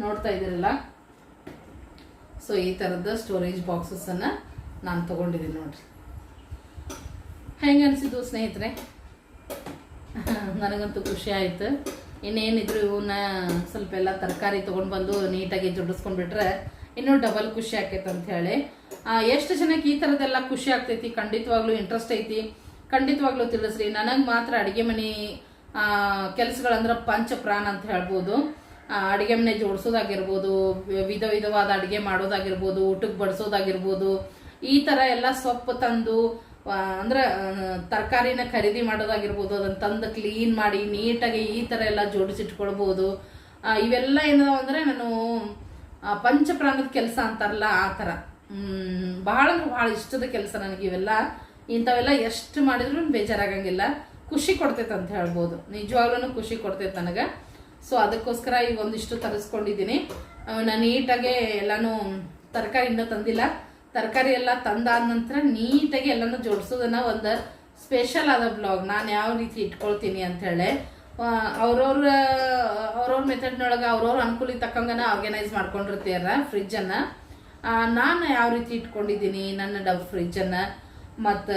ನೋಡ್ತಾ ಇದ್ದೀರಲ್ಲ? ಸೊ ಈ ಥರದ ಸ್ಟೋರೇಜ್ ಬಾಕ್ಸಸ್ಸನ್ನು ನಾನು ತೊಗೊಂಡಿದ್ದೀನಿ ನೋಡ್ರಿ. ಹೆಂಗೆ ಅನಿಸಿದ್ದು ಸ್ನೇಹಿತರೆ? ನನಗಂತೂ ಖುಷಿ ಆಯಿತು. ಇನ್ನೇನಿದ್ರು ಇವನ್ನ ಸ್ವಲ್ಪ ಎಲ್ಲ ತರಕಾರಿ ತೊಗೊಂಡು ಬಂದು ನೀಟಾಗಿ ಜೋಡಿಸ್ಕೊಂಡ್ಬಿಟ್ರೆ ಇನ್ನೂ ಡಬಲ್ ಖುಷಿ ಆಕೈತೆ ಅಂತ ಹೇಳಿ. ಎಷ್ಟು ಜನಕ್ಕೆ ಈ ಥರದ್ದೆಲ್ಲ ಖುಷಿ ಆಗ್ತೈತಿ? ಖಂಡಿತವಾಗ್ಲೂ ಇಂಟ್ರೆಸ್ಟ್ ಐತಿ. ಖಂಡಿತವಾಗ್ಲೂ ತಿಳಿಸ್ರಿ. ನನಗೆ ಮಾತ್ರ ಅಡುಗೆ ಮನೆ ಕೆಲಸಗಳಂದ್ರೆ ಪಂಚ ಪ್ರಾಣ ಅಂತ ಹೇಳ್ಬೋದು. ಅಡುಗೆ ಮನೆ ಜೋಡಿಸೋದಾಗಿರ್ಬೋದು, ವಿಧ ವಿಧವಾದ ಅಡುಗೆ ಮಾಡೋದಾಗಿರ್ಬೋದು, ಊಟಕ್ಕೆ ಬಡಿಸೋದಾಗಿರ್ಬೋದು. ಈ ಥರ ಎಲ್ಲ ಸೊಪ್ಪು ತಂದು ಅಂದ್ರೆ ತರಕಾರಿನ ಖರೀದಿ ಮಾಡೋದಾಗಿರ್ಬೋದು, ಅದನ್ನ ತಂದು ಕ್ಲೀನ್ ಮಾಡಿ ನೀಟಾಗಿ ಈ ತರ ಎಲ್ಲ ಜೋಡಿಸಿಟ್ಕೊಳ್ಬೋದು. ಇವೆಲ್ಲ ಏನದಾವ ಅಂದ್ರೆ ನಾನು ಪಂಚಪ್ರಾಣದ ಕೆಲಸ ಅಂತಾರಲ್ಲ ಆ ಥರ ಬಹಳ ಅಂದ್ರೆ ಬಹಳ ಇಷ್ಟದ ಕೆಲಸ ನನಗೆ ಇವೆಲ್ಲ. ಇಂಥವೆಲ್ಲ ಎಷ್ಟು ಮಾಡಿದ್ರು ಬೇಜಾರಾಗಂಗಿಲ್ಲ. ಖುಷಿ ಕೊಡ್ತೈತೆ ಅಂತ ಹೇಳ್ಬೋದು. ನಿಜವಾಗ್ಲೂ ಖುಷಿ ಕೊಡ್ತೈತೆ ನನಗೆ. ಸೊ ಅದಕ್ಕೋಸ್ಕರ ಈಗ ಒಂದಿಷ್ಟು ತರಿಸ್ಕೊಂಡಿದ್ದೀನಿ. ನಾನು ನೀಟಾಗೆ ಎಲ್ಲಾನು ತರಕಾರಿಯಿಂದ ತಂದಿಲ್ಲ. ತರಕಾರಿ ಎಲ್ಲ ತಂದಾದ ನಂತರ ನೀಟಾಗಿ ಎಲ್ಲನೂ ಜೋಡಿಸೋದನ್ನ ಒಂದು ಸ್ಪೆಷಲ್ ಆದ ಬ್ಲಾಗ್ ನಾನು ಯಾವ ರೀತಿ ಇಟ್ಕೊಳ್ತೀನಿ ಅಂಥೇಳಿ ಅವ್ರವ್ರ ಅವ್ರವ್ರ ಮೆಥಡ್ನೊಳಗೆ ಅವ್ರವ್ರ ಅನುಕೂಲಕ್ಕೆ ತಕ್ಕಂಗನ ಆರ್ಗನೈಸ್ ಮಾಡ್ಕೊಂಡಿರ್ತೀರ ಫ್ರಿಜ್ಜನ್ನು ನಾನು ಯಾವ ರೀತಿ ಇಟ್ಕೊಂಡಿದ್ದೀನಿ, ನನ್ನ ಡಬ್ ಫ್ರಿಜ್ಜನ್ನು ಮತ್ತು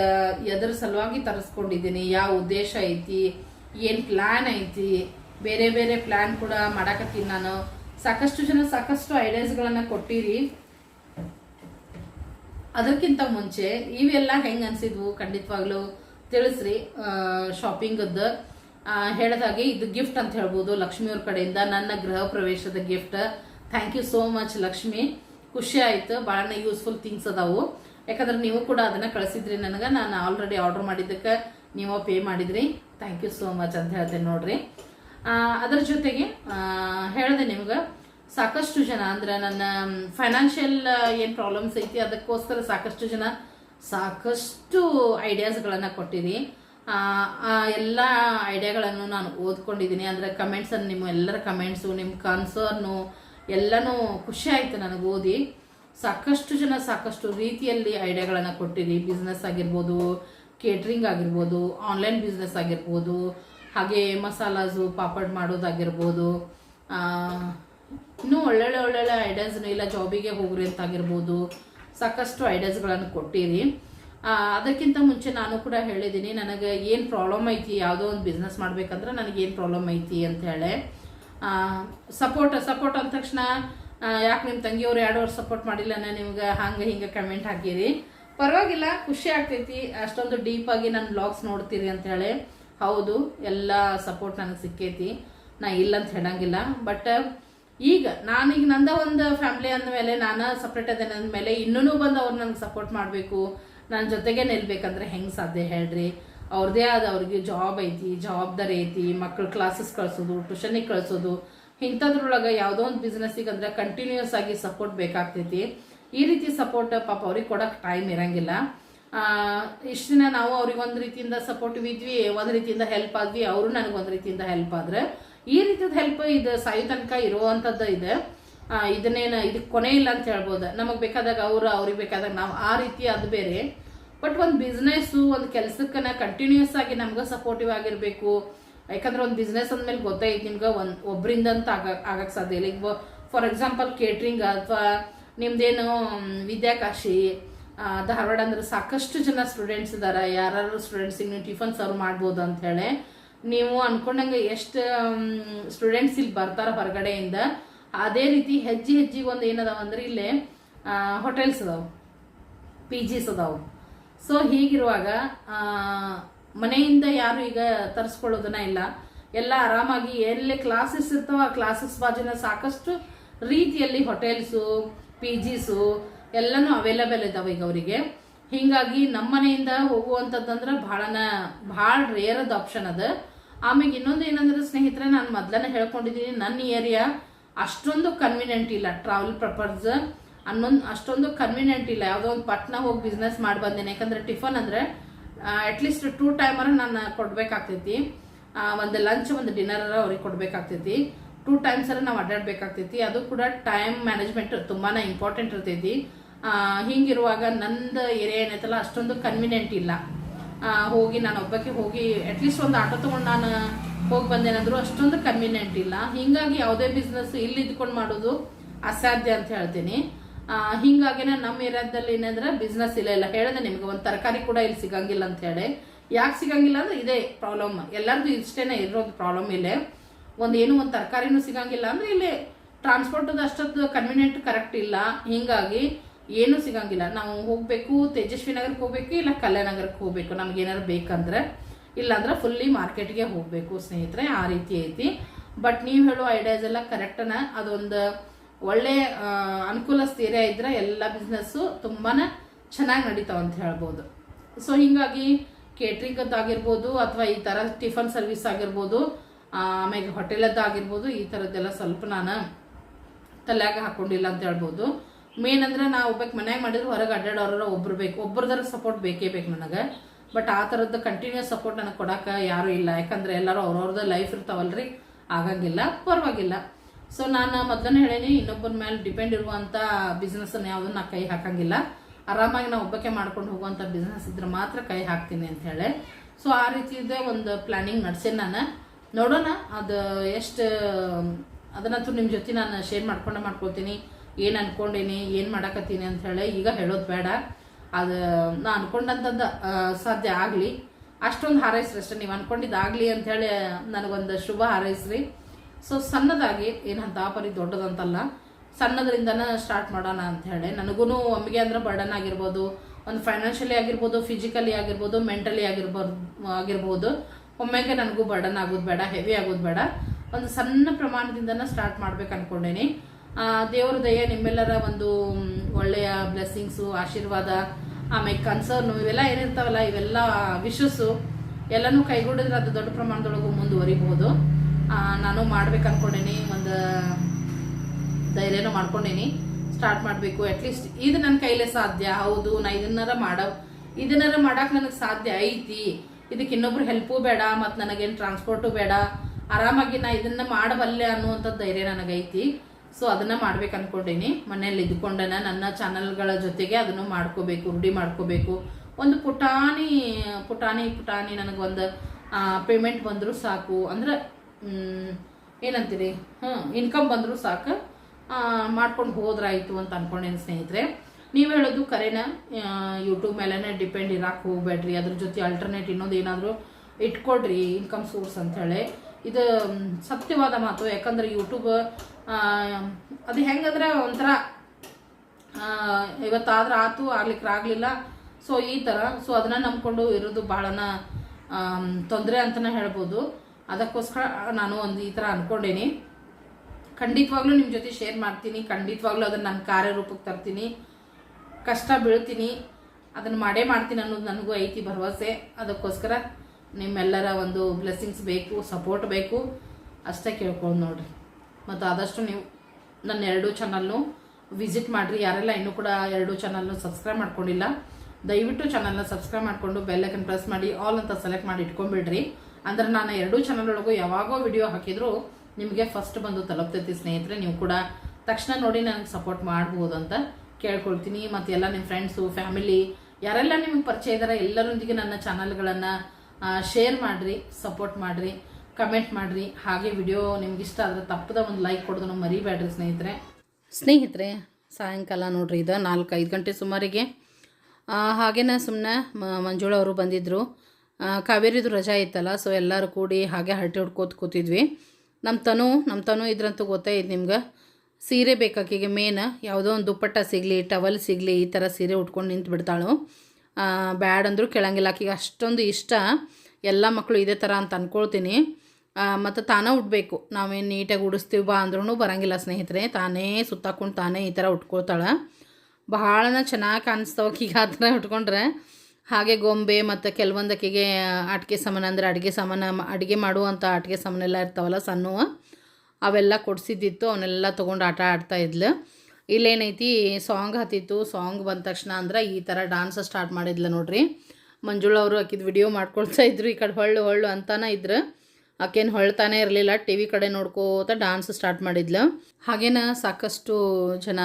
ಎದ್ರ ಸಲುವಾಗಿ ತರಿಸ್ಕೊಂಡಿದ್ದೀನಿ, ಯಾವ ಉದ್ದೇಶ ಐತಿ, ಏನು ಪ್ಲ್ಯಾನ್ ಐತಿ, ಬೇರೆ ಬೇರೆ ಪ್ಲ್ಯಾನ್ ಕೂಡ ಮಾಡಾಕತ್ತೀನಿ ನಾನು. ಸಾಕಷ್ಟು ಜನ ಸಾಕಷ್ಟು ಐಡಿಯಾಸ್ಗಳನ್ನು ಕೊಟ್ಟಿರಿ. ಅದಕ್ಕಿಂತ ಮುಂಚೆ ಇವೆಲ್ಲ ಹೆಂಗೆ ಅನ್ಸಿದ್ವು ಖಂಡಿತವಾಗ್ಲೂ ತಿಳಿಸ್ರಿ ಶಾಪಿಂಗದ್ದು ಹೇಳಿದಾಗೆ ಇದು ಗಿಫ್ಟ್ ಅಂತ ಹೇಳ್ಬೋದು. ಲಕ್ಷ್ಮಿಯವ್ರ ಕಡೆಯಿಂದ ನನ್ನ ಗೃಹ ಪ್ರವೇಶದ gift thank you so much Lakshmi. ಖುಷಿ ಆಯ್ತು. ಭಾಳ ಯೂಸ್ಫುಲ್ ಥಿಂಗ್ಸ್ ಅದಾವು. ಯಾಕಂದ್ರೆ ನೀವು ಕೂಡ ಅದನ್ನ ಕಳಿಸಿದ್ರಿ ನನಗೆ. ನಾನು ಆಲ್ರೆಡಿ ಆರ್ಡರ್ ಮಾಡಿದ್ದಕ್ಕೆ ನೀವು ಪೇ ಮಾಡಿದ್ರಿ. ಥ್ಯಾಂಕ್ ಯು ಸೋ ಮಚ್ ಅಂತ ಹೇಳ್ತೇನೆ ನೋಡ್ರಿ. ಅದರ ಜೊತೆಗೆ ಹೇಳಿದೆ ನಿಮ್ಗೆ. ಸಾಕಷ್ಟು ಜನ ಅಂದ್ರೆ ನನ್ನ ಫೈನಾನ್ಷಿಯಲ್ ಏನು ಪ್ರಾಬ್ಲಮ್ಸ್ ಐತಿ, ಅದಕ್ಕೋಸ್ಕರ ಸಾಕಷ್ಟು ಜನ ಸಾಕಷ್ಟು ಐಡಿಯಾಸ್ಗಳನ್ನು ಆ ಎಲ್ಲ ಐಡಿಯಾಗಳನ್ನು ನಾನು ಓದ್ಕೊಂಡಿದ್ದೀನಿ ಅಂದರೆ ಕಮೆಂಟ್ಸನ್ನು ನಿಮ್ಮ ಎಲ್ಲರ ಕಮೆಂಟ್ಸು ನಿಮ್ಮ ಕನ್ಸರ್ನು ಎಲ್ಲನೂ ಖುಷಿ ಆಯಿತು ನನಗೆ ಓದಿ. ಸಾಕಷ್ಟು ಜನ ಸಾಕಷ್ಟು ರೀತಿಯಲ್ಲಿ ಐಡಿಯಾಗಳನ್ನು ಕೊಟ್ಟಿರಿ ಬಿಸ್ನೆಸ್ ಆಗಿರ್ಬೋದು ಕೇಟ್ರಿಂಗ್ ಆಗಿರ್ಬೋದು ಆನ್ಲೈನ್ ಬಿಸ್ನೆಸ್ ಆಗಿರ್ಬೋದು, ಹಾಗೆ ಮಸಾಲಾಸು, ಪಾಪಡ್ ಮಾಡೋದಾಗಿರ್ಬೋದು ಇನ್ನೂ ಒಳ್ಳೊಳ್ಳೆ ಒಳ್ಳೊಳ್ಳೆ ಐಡಿಯಾಸ್ನು ಇಲ್ಲ ಜಾಬಿಗೆ ಹೋಗ್ರಿ ಅಂತ ಆಗಿರ್ಬೋದು ಸಾಕಷ್ಟು ಐಡಿಯಾಸ್ಗಳನ್ನು ಕೊಟ್ಟಿರಿ. ಅದಕ್ಕಿಂತ ಮುಂಚೆ ನಾನು ಕೂಡ ಹೇಳಿದ್ದೀನಿ ನನಗೆ ಏನು ಪ್ರಾಬ್ಲಮ್ ಐತಿ, ಯಾವುದೋ ಒಂದು ಬಿಸ್ನೆಸ್ ಮಾಡಬೇಕಂದ್ರೆ ಏನು ಪ್ರಾಬ್ಲಮ್ ಐತಿ ಅಂತ ಹೇಳಿ. ಸಪೋರ್ಟ್ ಸಪೋರ್ಟ್ ಅಂದ ತಕ್ಷಣ ಯಾಕೆ ನಿಮ್ಮ ತಂಗಿಯವರು ಎರಡು ವರ್ಷ ಸಪೋರ್ಟ್ ಮಾಡಿಲ್ಲ ನಾನು ನಿಮ್ಗೆ, ಹಂಗೆ ಹಿಂಗೆ ಕಮೆಂಟ್ ಹಾಕಿರಿ. ಪರವಾಗಿಲ್ಲ, ಖುಷಿ ಆಗ್ತೈತಿ, ಅಷ್ಟೊಂದು ಡೀಪಾಗಿ ನನ್ನ ಬ್ಲಾಗ್ಸ್ ನೋಡ್ತೀರಿ ಅಂತ ಹೇಳಿ. ಹೌದು, ಎಲ್ಲ ಸಪೋರ್ಟ್ ನನಗೆ ಸಿಕ್ಕೈತಿ. ನಾ ಇಲ್ಲ ಅಂತ ಹೇಳಂಗಿಲ್ಲ ಬಟ್ ಈಗ ನಾನೀಗ ನಂದ ಒಂದು ಫ್ಯಾಮಿಲಿ ಅಂದಮೇಲೆ ನಾನು ಸಪ್ರೇಟ್ ಅದೇನೆ ಅಂದಮೇಲೆ ಇನ್ನೂ ಬಂದು ಅವ್ರು ನನಗೆ ಸಪೋರ್ಟ್ ಮಾಡಬೇಕು. ನನ್ನ ಜೊತೆಗೆ ನಿಲ್ಬೇಕಂದ್ರೆ ಹೆಂಗೆ ಸಾಧ್ಯ ಹೇಳ್ರಿ? ಅವ್ರದ್ದೇ ಆದ ಅವ್ರಿಗೆ ಜಾಬ್ ಐತಿ, ಜವಾಬ್ದಾರಿ ಐತಿ ಮಕ್ಕಳು ಕ್ಲಾಸಸ್ ಕಳಿಸೋದು ಟ್ಯೂಷನಿಗೆ ಕಳಿಸೋದು. ಇಂಥದ್ರೊಳಗೆ ಯಾವುದೋ ಒಂದು ಬಿಸ್ನೆಸ್ಸಿಗೆ ಅಂದ್ರೆ ಕಂಟಿನ್ಯೂಸ್ ಆಗಿ ಸಪೋರ್ಟ್ ಬೇಕಾಗ್ತೈತಿ. ಈ ರೀತಿ ಸಪೋರ್ಟ್ ಪಾಪ ಅವ್ರಿಗೆ ಕೊಡಕ್ಕೆ ಟೈಮ್ ಇರಂಗಿಲ್ಲ. ಇಷ್ಟು ದಿನ ನಾವು ಅವ್ರಿಗೆ ಒಂದು ರೀತಿಯಿಂದ ಸಪೋರ್ಟಿವ್ ಇದ್ವಿ, ಒಂದು ರೀತಿಯಿಂದ ಹೆಲ್ಪ್ ಆದ್ವಿ, ಅವರು ನನಗೆ ಒಂದು ರೀತಿಯಿಂದ ಹೆಲ್ಪ್ ಆದ್ರೆ ಈ ರೀತಿಯ ಹೆಲ್ಪ್ ಇದು ಸಾಯೋ ತನಕ ಇರುವಂತದ್ದ ಇದೆ. ಇದನ್ನೇನು ಇದಕ್ಕೆ ಕೊನೆ ಇಲ್ಲ ಅಂತ ಹೇಳ್ಬೋದು. ನಮಗೆ ಬೇಕಾದಾಗ ಅವರು, ಅವ್ರಿಗೆ ಬೇಕಾದಾಗ ನಾವು ಆ ರೀತಿ ಅದು ಬೇರೆ. ಬಟ್ ಒಂದು ಬಿಸ್ನೆಸ್ಸು ಒಂದು ಕೆಲಸಕ್ಕನ ಕಂಟಿನ್ಯೂಸ್ ಆಗಿ ನಮ್ಗೆ ಸಪೋರ್ಟಿವ್ ಆಗಿರಬೇಕು. ಯಾಕಂದ್ರೆ ಒಂದು ಬಿಸ್ನೆಸ್ ಅಂದಮೇಲೆ ಗೊತ್ತೈತಿ ನಿಮ್ಗೆ ಒಂದು ಒಬ್ಬರಿಂದ ಅಂತ ಆಗ ಆಗಕ್ಕೆ ಸಾಧ್ಯ ಇಲ್ಲ. ಈಗ ಫಾರ್ ಎಕ್ಸಾಂಪಲ್ ಕೇಟ್ರಿಂಗ್ ಅಥವಾ ನಿಮ್ದೇನು ವಿದ್ಯಾಕಾಶಿ ಧಾರವಾಡ ಅಂದ್ರೆ ಸಾಕಷ್ಟು ಜನ ಸ್ಟೂಡೆಂಟ್ಸ್ ಇದ್ದಾರೆ ಯಾರು ಸ್ಟೂಡೆಂಟ್ಸಿಗೆ ನೀವು ಟಿಫನ್ ಸರ್ವ್ ಮಾಡ್ಬೋದು ಅಂತ ಹೇಳಿ. ನೀವು ಅನ್ಕೊಂಡಂಗೆ ಎಷ್ಟು ಸ್ಟೂಡೆಂಟ್ಸ್ ಇಲ್ಲಿ ಬರ್ತಾರ ಹೊರಗಡೆಯಿಂದ, ಅದೇ ರೀತಿ ಹೆಜ್ಜೆ ಹೆಜ್ಜೆಗೆ ಒಂದು ಏನದಾವ ಅಂದ್ರೆ ಇಲ್ಲೇ ಹೋಟೆಲ್ಸ್ ಅದಾವ ಪಿ ಜಿಸ್ ಅದಾವ. ಸೊ ಹೀಗಿರುವಾಗ ಮನೆಯಿಂದ ಯಾರು ಈಗ ತರಿಸ್ಕೊಳ್ಳೋದನ್ನ ಇಲ್ಲ. ಎಲ್ಲ ಆರಾಮಾಗಿ ಎಲ್ಲೇ ಕ್ಲಾಸಸ್ ಇರ್ತಾವ, ಆ ಕ್ಲಾಸಸ್ ಬಾಜುನ ಸಾಕಷ್ಟು ರೀತಿಯಲ್ಲಿ ಹೋಟೆಲ್ಸು ಪಿ ಜಿಸು ಎಲ್ಲನೂ ಅವೈಲೇಬಲ್ ಇದಾವೆ ಈಗ ಅವರಿಗೆ. ಹಿಂಗಾಗಿ ನಮ್ಮ ಮನೆಯಿಂದ ಹೋಗುವಂಥದ್ದಂದ್ರೆ ಭಾಳನ, ಭಾಳ ರೇರದ ಆಪ್ಷನ್ ಅದ. ಆಮೇಲೆ ಇನ್ನೊಂದು ಏನಂದ್ರೆ ಸ್ನೇಹಿತರೆ, ನಾನು ಮೊದ್ಲನೇ ಹೇಳ್ಕೊಂಡಿದ್ದೀನಿ ನನ್ನ ಏರಿಯಾ ಅಷ್ಟೊಂದು ಕನ್ವಿನಿಯೆಂಟ್ ಇಲ್ಲ ಟ್ರಾವೆಲ್ ಪರ್ಪಸ್ ಅನ್ನೊಂದು, ಅಷ್ಟೊಂದು ಕನ್ವಿನಿಯೆಂಟ್ ಇಲ್ಲ. ಯಾವುದೋ ಒಂದು ಪಟ್ನ ಹೋಗಿ ಬಿಸ್ನೆಸ್ ಮಾಡಿ ಬಂದೇನೆ. ಯಾಕಂದ್ರೆ ಟಿಫನ್ ಅಂದ್ರೆ ಅಟ್ಲೀಸ್ಟ್ ಟೂ ಟೈಮರ ನಾನು ಕೊಡಬೇಕಾಗ್ತೈತಿ. ಒಂದು ಲಂಚ್ ಒಂದು ಡಿನ್ನರ್ ಅವ್ರಿಗೆ ಕೊಡಬೇಕಾಗ್ತೈತಿ. ಟೂ ಟೈಮ್ಸ್ ನಾವು ಅಡ್ಡಾಡಬೇಕಾಗ್ತೈತಿ ಅದು ಕೂಡ ಟೈಮ್ ಮ್ಯಾನೇಜ್ಮೆಂಟ್ ತುಂಬಾ ಇಂಪಾರ್ಟೆಂಟ್ ಇರ್ತೈತಿ. ಹಿಂಗಿರುವಾಗ ನಂದು ಏರಿಯಾ ಏನೈತಲ್ಲ ಅಷ್ಟೊಂದು ಕನ್ವಿನಿಯೆಂಟ್ ಇಲ್ಲ. ಹೋಗಿ ನಾನು ಒಬ್ಬಕ್ಕೆ ಹೋಗಿ ಅಟ್ಲೀಸ್ಟ್ ಒಂದು ಆಟೋ ತೊಗೊಂಡು ನಾನು ಹೋಗಿ ಬಂದೇನಾದರೂ ಅಷ್ಟೊಂದು ಕನ್ವಿನಿಯೆಂಟ್ ಇಲ್ಲ. ಹೀಗಾಗಿ ಯಾವುದೇ ಬಿಸ್ನೆಸ್ ಇಲ್ಲಿ ಇದ್ಕೊಂಡು ಮಾಡೋದು ಅಸಾಧ್ಯ ಅಂತ ಹೇಳ್ತೀನಿ. ಹಿಂಗಾಗಿನೇ ನಮ್ಮ ಏರಿಯಾದಲ್ಲಿ ಏನಂದ್ರೆ ಬಿಸ್ನೆಸ್ ಇಲ್ಲ ಇಲ್ಲ. ಹೇಳಿದೆ ನಿಮ್ಗೆ ಒಂದು ತರಕಾರಿ ಕೂಡ ಇಲ್ಲಿ ಸಿಗಂಗಿಲ್ಲ ಅಂತ ಹೇಳಿ. ಯಾಕೆ ಸಿಗಂಗಿಲ್ಲ ಅಂದ್ರೆ ಇದೇ ಪ್ರಾಬ್ಲಮ್ ಎಲ್ಲರದು ಇಷ್ಟೇನೆ ಇರೋದು ಪ್ರಾಬ್ಲಮ್ ಇಲ್ಲೇ. ಒಂದು ಏನು ಒಂದು ತರಕಾರಿನೂ ಸಿಗಂಗಿಲ್ಲ ಅಂದ್ರೆ ಇಲ್ಲಿ ಟ್ರಾನ್ಸ್ಪೋರ್ಟದ ಅಷ್ಟೊಂದು ಕನ್ವಿನಿಯೆಂಟ್ ಕರೆಕ್ಟ್ ಇಲ್ಲ. ಹಿಂಗಾಗಿ ಏನೂ ಸಿಗಂಗಿಲ್ಲ. ನಾವು ಹೋಗಬೇಕು ತೇಜಸ್ವಿ ನಗರಕ್ಕೆ ಹೋಗ್ಬೇಕು, ಇಲ್ಲ ಕಲ್ಯಾಣ ನಗರಕ್ಕೆ ಹೋಗ್ಬೇಕು. ನಮ್ಗೆ ಏನಾರು ಬೇಕಂದ್ರೆ, ಇಲ್ಲಾಂದ್ರೆ ಫುಲ್ಲಿ ಮಾರ್ಕೆಟ್ಗೆ ಹೋಗಬೇಕು ಸ್ನೇಹಿತರೆ, ಆ ರೀತಿ ಐತಿ. ಬಟ್ ನೀವು ಹೇಳೋ ಐಡಿಯಾಸ್ ಎಲ್ಲ ಕರೆಕ್ಟನ ಅದೊಂದು ಒಳ್ಳೆ ಏರಿಯಾ ಇದ್ರೆ ಎಲ್ಲ ಬಿಸ್ನೆಸ್ಸು ತುಂಬಾ ಚೆನ್ನಾಗಿ ನಡೀತಾವ ಅಂತ ಹೇಳ್ಬೋದು. ಸೊ ಹಿಂಗಾಗಿ ಕೇಟ್ರಿಂಗ್ ಆಗಿರ್ಬೋದು, ಅಥವಾ ಈ ಥರ ಟಿಫನ್ ಸರ್ವಿಸ್ ಆಗಿರ್ಬೋದು ಆಮೇಲೆ ಹೋಟೆಲದ್ದು ಆಗಿರ್ಬೋದು, ಈ ಥರದ್ದೆಲ್ಲ ಸ್ವಲ್ಪ ನಾನು ತಲೆಯಾಗ ಹಾಕೊಂಡಿಲ್ಲ ಅಂತ ಹೇಳ್ಬೋದು. ಮೇನ್ ಅಂದ್ರೆ ನಾ ಒಬ್ಬಕ್ಕೆ ಮನ್ಯಾಗ ಮಾಡಿದ್ರೆ ಹೊರಗೆ ಅಡ್ಡಾಡೋರ ಒಬ್ರು ಬೇಕು. ಒಬ್ರದರ ಸಪೋರ್ಟ್ ಬೇಕೇ ಬೇಕು ನನಗೆ. ಬಟ್ ಆ ಥರದ್ದು ಕಂಟಿನ್ಯೂಸ್ ಸಪೋರ್ಟ್ ನನಗೆ ಕೊಡೋಕೆ ಯಾರೂ ಇಲ್ಲ. ಯಾಕಂದ್ರೆ ಎಲ್ಲರೂ ಅವ್ರವ್ರದ್ದು ಲೈಫ್ ಇರ್ತಾವಲ್ರಿ. ಆಗಂಗಿಲ್ಲ, ಪರವಾಗಿಲ್ಲ. ಸೊ ನಾನು ಮೊದಲನೇ ಹೇಳೇನಿ ಇನ್ನೊಬ್ಬರ ಮೇಲೆ ಡಿಪೆಂಡ್ ಇರುವಂಥ ಬಿಸ್ನೆಸ್ಸನ್ನು ಯಾವುದನ್ನ ನಾ ಕೈ ಹಾಕಂಗಿಲ್ಲ. ಆರಾಮಾಗಿ ನಾ ಒಬ್ಬಕ್ಕೆ ಮಾಡ್ಕೊಂಡು ಹೋಗುವಂಥ ಬಿಸ್ನೆಸ್ ಇದ್ರೆ ಮಾತ್ರ ಕೈ ಹಾಕ್ತೀನಿ ಅಂತ ಹೇಳಿ. ಸೊ ಆ ರೀತಿಯದೇ ಒಂದು ಪ್ಲಾನಿಂಗ್ ನಡೆಸೇನೆ ನಾನು. ನೋಡೋಣ, ಅದು ಎಷ್ಟು, ಅದನ್ನಂತೂ ನಿಮ್ಮ ಜೊತೆ ನಾನು ಶೇರ್ ಮಾಡ್ಕೊಂಡೆ ಮಾಡ್ಕೊತೀನಿ ಏನು ಅನ್ಕೊಂಡೇನಿ ಏನು ಮಾಡಕತ್ತೀನಿ ಅಂತ ಹೇಳಿ ಈಗ ಹೇಳೋದು ಬೇಡ. ಅದು ನಾ ಅಂದ್ಕೊಂಡಂಥದ್ದು ಸಾಧ್ಯ ಆಗಲಿ. ಅಷ್ಟೊಂದು ಹಾರೈಸ್ರಿ ಅಷ್ಟೇ ನೀವು ಅನ್ಕೊಂಡಿದ್ದಾಗಲಿ ಅಂತ ಹೇಳಿ ನನಗೊಂದು ಶುಭ ಹಾರೈಸ್ರಿ. ಸೊ ಸಣ್ಣದಾಗಿ ಏನಂತ ಪರಿ ದೊಡ್ಡದಂತಲ್ಲ ಸಣ್ಣದ್ರಿಂದನ ಸ್ಟಾರ್ಟ್ ಮಾಡೋಣ ಅಂತ ಹೇಳಿ. ನನಗೂ ಒಮ್ಮೆಗೆ ಅಂದ್ರೆ ಬರ್ಡನ್ ಆಗಿರ್ಬೋದು ಒಂದು ಫೈನಾನ್ಷಿಯಲಿ ಆಗಿರ್ಬೋದು ಫಿಸಿಕಲಿ ಆಗಿರ್ಬೋದು ಮೆಂಟಲಿ ಆಗಿರ್ಬೋದು ಆಗಿರ್ಬೋದು ಒಮ್ಮೆಗೆ ನನಗೂ ಬರ್ಡನ್ ಆಗೋದು ಬೇಡ ಹೆವಿ ಆಗೋದು ಬೇಡ. ಒಂದು ಸಣ್ಣ ಪ್ರಮಾಣದಿಂದನ ಸ್ಟಾರ್ಟ್ ಮಾಡ್ಬೇಕು ಅನ್ಕೊಂಡೇನಿ ಆ, ದೇವ್ರ ದಯ ನಿಮ್ಮೆಲ್ಲರ ಒಂದು ಒಳ್ಳೆಯ ಬ್ಲೆಸ್ಸಿಂಗ್ಸು ಆಶೀರ್ವಾದ, ಆಮೇಲೆ ಕನ್ಸರ್ನು ಇವೆಲ್ಲ ಏನಿರ್ತಾವಲ್ಲ, ಇವೆಲ್ಲ ವಿಶಸ್ಸು ಎಲ್ಲನೂ ಕೈಗೂಡಿದ್ರೆ ಅದು ದೊಡ್ಡ ಪ್ರಮಾಣದೊಳಗೂ ಮುಂದುವರಿಬಹುದು. ನಾನು ಮಾಡ್ಬೇಕು ಅನ್ಕೊಂಡೇನಿ, ಒಂದು ಧೈರ್ಯನೂ ಮಾಡ್ಕೊಂಡೇನಿ. ಸ್ಟಾರ್ಟ್ ಮಾಡಬೇಕು ಅಟ್ಲೀಸ್ಟ್ ಇದು ನನ್ನ ಕೈಲೇ ಸಾಧ್ಯ. ಹೌದು, ನಾ ಇದನ್ನಾರ ಮಾಡ ಇದನ್ನಾರ ಮಾಡಕ್ಕೆ ನನಗೆ ಸಾಧ್ಯ ಐತಿ. ಇದಕ್ಕೆ ಇನ್ನೊಬ್ರು ಹೆಲ್ಪು ಬೇಡ, ಮತ್ತು ನನಗೇನು ಟ್ರಾನ್ಸ್ಪೋರ್ಟು ಬೇಡ. ಆರಾಮಾಗಿ ನಾ ಇದನ್ನ ಮಾಡಬಲ್ಲೆ ಅನ್ನುವಂಥ ಧೈರ್ಯ ನನಗೈತಿ ಸೊ ಅದನ್ನ ಮಾಡ್ಬೇಕು ಅನ್ಕೊಂಡಿನಿ ಮನೇಲಿ ಇದ್ಕೊಂಡನ ನನ್ನ ಚಾನಲ್ಗಳ ಜೊತೆಗೆ ಅದನ್ನು ಮಾಡ್ಕೋಬೇಕು, ರೂಢಿ ಮಾಡ್ಕೋಬೇಕು. ಒಂದು ಪುಟಾಣಿ ಪುಟಾಣಿ ಪುಟಾಣಿ ನನಗೊಂದು ಪೇಮೆಂಟ್ ಬಂದರೂ ಸಾಕು. ಅಂದ್ರೆ ಏನಂತೀರಿ? ಹ್ಞೂ ಇನ್ಕಮ್ ಬಂದರೂ ಸಾಕು. ಮಾಡ್ಕೊಂಡು ಹೋದ್ರಾಯಿತು ಅಂತ ಅನ್ಕೊಂಡೇನು ಸ್ನೇಹಿತರೆ. ನೀವು ಹೇಳೋದು ಕರೆನ? ಯೂಟ್ಯೂಬ್ ಮೇಲೆನೇ ಡಿಪೆಂಡ್ ಇರಕ್ಕೆ ಹೋಗ್ಬೇಡ್ರಿ. ಅದ್ರ ಜೊತೆ ಅಲ್ಟರ್ನೇಟ್ ಇನ್ನೊಂದು ಏನಾದರೂ ಇಟ್ಕೊಡ್ರಿ ಇನ್ಕಮ್ ಸೋರ್ಸ್ ಅಂಥೇಳಿ ಇದು ಸತ್ಯವಾದ ಮಾತು. ಯಾಕಂದ್ರೆ ಯೂಟ್ಯೂಬ್ ಅದು ಹೆಂಗಂದ್ರೆ ಒಂಥರ ಇವತ್ತಾದ್ರೆ ಆತು ಆಗ್ಲಿಕ್ಕೆ ಆಗಲಿಲ್ಲ ಸೊ ಈ ಥರ ಸೊ ಅದನ್ನ ನಂಬ್ಕೊಂಡು ಇರೋದು ಭಾಳನ ತೊಂದರೆ ಅಂತಲೇ ಹೇಳ್ಬೋದು. ಅದಕ್ಕೋಸ್ಕರ ನಾನು ಒಂದು ಈ ಥರ ಅಂದ್ಕೊಂಡೇನಿ ಖಂಡಿತವಾಗ್ಲೂ ನಿಮ್ಮ ಜೊತೆ ಶೇರ್ ಮಾಡ್ತೀನಿ. ಖಂಡಿತವಾಗ್ಲೂ ಅದನ್ನು ನನ್ನ ಕಾರ್ಯರೂಪಕ್ಕೆ ತರ್ತೀನಿ. ಕಷ್ಟ ಬೀಳ್ತೀನಿ. ಅದನ್ನು ಮಾಡೇ ಮಾಡ್ತೀನಿ ಅನ್ನೋದು ನನಗೂ ಐತಿ ಭರವಸೆ. ಅದಕ್ಕೋಸ್ಕರ ನಿಮ್ಮೆಲ್ಲರ ಒಂದು ಬ್ಲೆಸ್ಸಿಂಗ್ಸ್ ಬೇಕು ಸಪೋರ್ಟ್ ಬೇಕು. ಅಷ್ಟೇ ಕೇಳ್ಕೊಂಡು ನೋಡ್ರಿ. ಮತ್ತು ಆದಷ್ಟು ನೀವು ನನ್ನ ಎರಡೂ ಚಾನಲ್ನು ವಿಸಿಟ್ ಮಾಡಿರಿ. ಯಾರೆಲ್ಲ ಇನ್ನೂ ಕೂಡ ಎರಡೂ ಚಾನಲ್ನು ಸಬ್ಸ್ಕ್ರೈಬ್ ಮಾಡ್ಕೊಂಡಿಲ್ಲ, ದಯವಿಟ್ಟು ಚಾನಲ್ನ ಸಬ್ಸ್ಕ್ರೈಬ್ ಮಾಡಿಕೊಂಡು ಬೆಲ್ಲೈಕನ್ ಪ್ರೆಸ್ ಮಾಡಿ, ಆಲ್ ಅಂತ ಸೆಲೆಕ್ಟ್ ಮಾಡಿ ಇಟ್ಕೊಂಡ್ಬಿಡ್ರಿ. ಅಂದ್ರೆ ನಾನು ಎರಡೂ ಚಾನಲ್ ಒಳಗೂ ಯಾವಾಗೋ ವಿಡಿಯೋ ಹಾಕಿದ್ರು ನಿಮಗೆ ಫಸ್ಟ್ ಬಂದು ತಲುಪ್ತೈತಿ ಸ್ನೇಹಿತರೆ, ನೀವು ಕೂಡ ತಕ್ಷಣ ನೋಡಿ ನನಗೆ ಸಪೋರ್ಟ್ ಮಾಡ್ಬೋದು ಅಂತ ಕೇಳ್ಕೊಳ್ತೀನಿ. ಮತ್ತು ಎಲ್ಲ ನಿಮ್ಮ ಫ್ರೆಂಡ್ಸು, ಫ್ಯಾಮಿಲಿ, ಯಾರೆಲ್ಲ ನಿಮಗೆ ಪರಿಚಯ ಇದ್ದಾರೆ ಎಲ್ಲರೊಂದಿಗೆ ನನ್ನ ಚಾನಲ್ಗಳನ್ನು ಶೇರ್ ಮಾಡಿರಿ ಸಪೋರ್ಟ್ ಮಾಡಿರಿ. ಕಮೆಂಟ್ ಮಾಡಿರಿ. ಹಾಗೆ ವಿಡಿಯೋ ನಿಮ್ಗೆ ಇಷ್ಟ ಆದರೆ ತಪ್ಪದ ಒಂದು ಲೈಕ್ ಕೊಡೋದನ್ನು ಮರಿಬೇಡ್ರಿ ಸ್ನೇಹಿತರೆ. ಸ್ನೇಹಿತರೆ, ಸಾಯಂಕಾಲ ನೋಡ್ರಿ ಇದು ನಾಲ್ಕು ಐದು ಗಂಟೆ ಸುಮಾರಿಗೆ. ಹಾಗೇನ ಸುಮ್ಮನೆ ಮಂಜುಳ ಅವರು ಬಂದಿದ್ದರು ಕಾವೇರಿದು ರಜಾ ಇತ್ತಲ್ಲ ಸೊ ಎಲ್ಲರೂ ಕೂಡಿ ಹಾಗೆ ಹರಟೆ ಹೊಡ್ಕೋತ ಕೂತಿದ್ವಿ. ನಮ್ಮ ತನು ನಮ್ಮ ತನು ಇದ್ರಂತೂ ಗೊತ್ತೇ ಇದು ನಿಮ್ಗೆ. ಸೀರೆ ಬೇಕಾಕಿಗೆ ಮೇನ್ ಯಾವುದೋ ಒಂದು ದುಪ್ಪಟ್ಟ ಸಿಗಲಿ ಟವಲ್ ಸಿಗಲಿ, ಈ ಥರ ಸೀರೆ ಉಟ್ಕೊಂಡು ನಿಂತು ಬಿಡ್ತಾಳು. ಬ್ಯಾಡ್ ಅಂದರೂ ಕೇಳಂಗಿಲ್ಲ. ಆಕಿಗೆ ಅಷ್ಟೊಂದು ಇಷ್ಟ. ಎಲ್ಲ ಮಕ್ಕಳು ಇದೇ ಥರ ಅಂತ ಅಂದ್ಕೊಳ್ತೀನಿ ಮತ್ತು ತಾನೇ ಉಡ್ಬೇಕು ನಾವೇನು ನೀಟಾಗಿ ಉಡಿಸ್ತೀವಿ, ಬಾ ಅಂದ್ರೂ ಬರಂಗಿಲ್ಲ ಸ್ನೇಹಿತರೆ. ತಾನೇ ಸುತ್ತಾಕೊಂಡು ತಾನೇ ಈ ಥರ ಉಟ್ಕೊಳ್ತಾಳೆ. ಬಹಳನ ಚೆನ್ನಾಗಿ ಕಾಣಿಸ್ತಾವ ಕೀಗ ಆ ಥರ ಉಟ್ಕೊಂಡ್ರೆ. ಹಾಗೆ ಗೊಂಬೆ ಮತ್ತು ಕೆಲವೊಂದಕ್ಕಿಗೆ ಆಟಿಕೆ ಸಾಮಾನು ಅಂದರೆ ಅಡುಗೆ ಸಾಮಾನು ಅಡುಗೆ ಮಾಡುವಂಥ ಆಟಿಕೆ ಸಾಮಾನೆಲ್ಲ ಇರ್ತಾವಲ್ಲ ಸಣ್ಣವ ಅವೆಲ್ಲ ಕೊಡಿಸಿದ್ದಿತ್ತು, ಅವನ್ನೆಲ್ಲ ತೊಗೊಂಡು ಆಟ ಆಡ್ತಾ ಇದ್ಲು. ಇಲ್ಲೇನೈತಿ, ಸಾಂಗ್ ಹತ್ತಿತ್ತು. ಸಾಂಗ್ ಬಂದ ತಕ್ಷಣ ಅಂದ್ರೆ ಈ ಥರ ಡಾನ್ಸ್ ಸ್ಟಾರ್ಟ್ ಮಾಡಿದ್ಲು ನೋಡ್ರಿ. ಮಂಜುಳ ಅವರು ಆಕಿದ ವಿಡಿಯೋ ಮಾಡ್ಕೊಳ್ತಾ ಇದ್ರು, ಈ ಕಡೆ ಹೊಳ್ಳು ಹೊಳ್ಳು ಅಂತಾನೆ ಇದ್ರು. ಆಕೇನು ಹೊಳ್ತಾನೆ ಇರಲಿಲ್ಲ ಟಿ ವಿ ಕಡೆ ನೋಡ್ಕೋತ ಡಾನ್ಸ್ ಸ್ಟಾರ್ಟ್ ಮಾಡಿದ್ಲು. ಹಾಗೇನ ಸಾಕಷ್ಟು ಜನ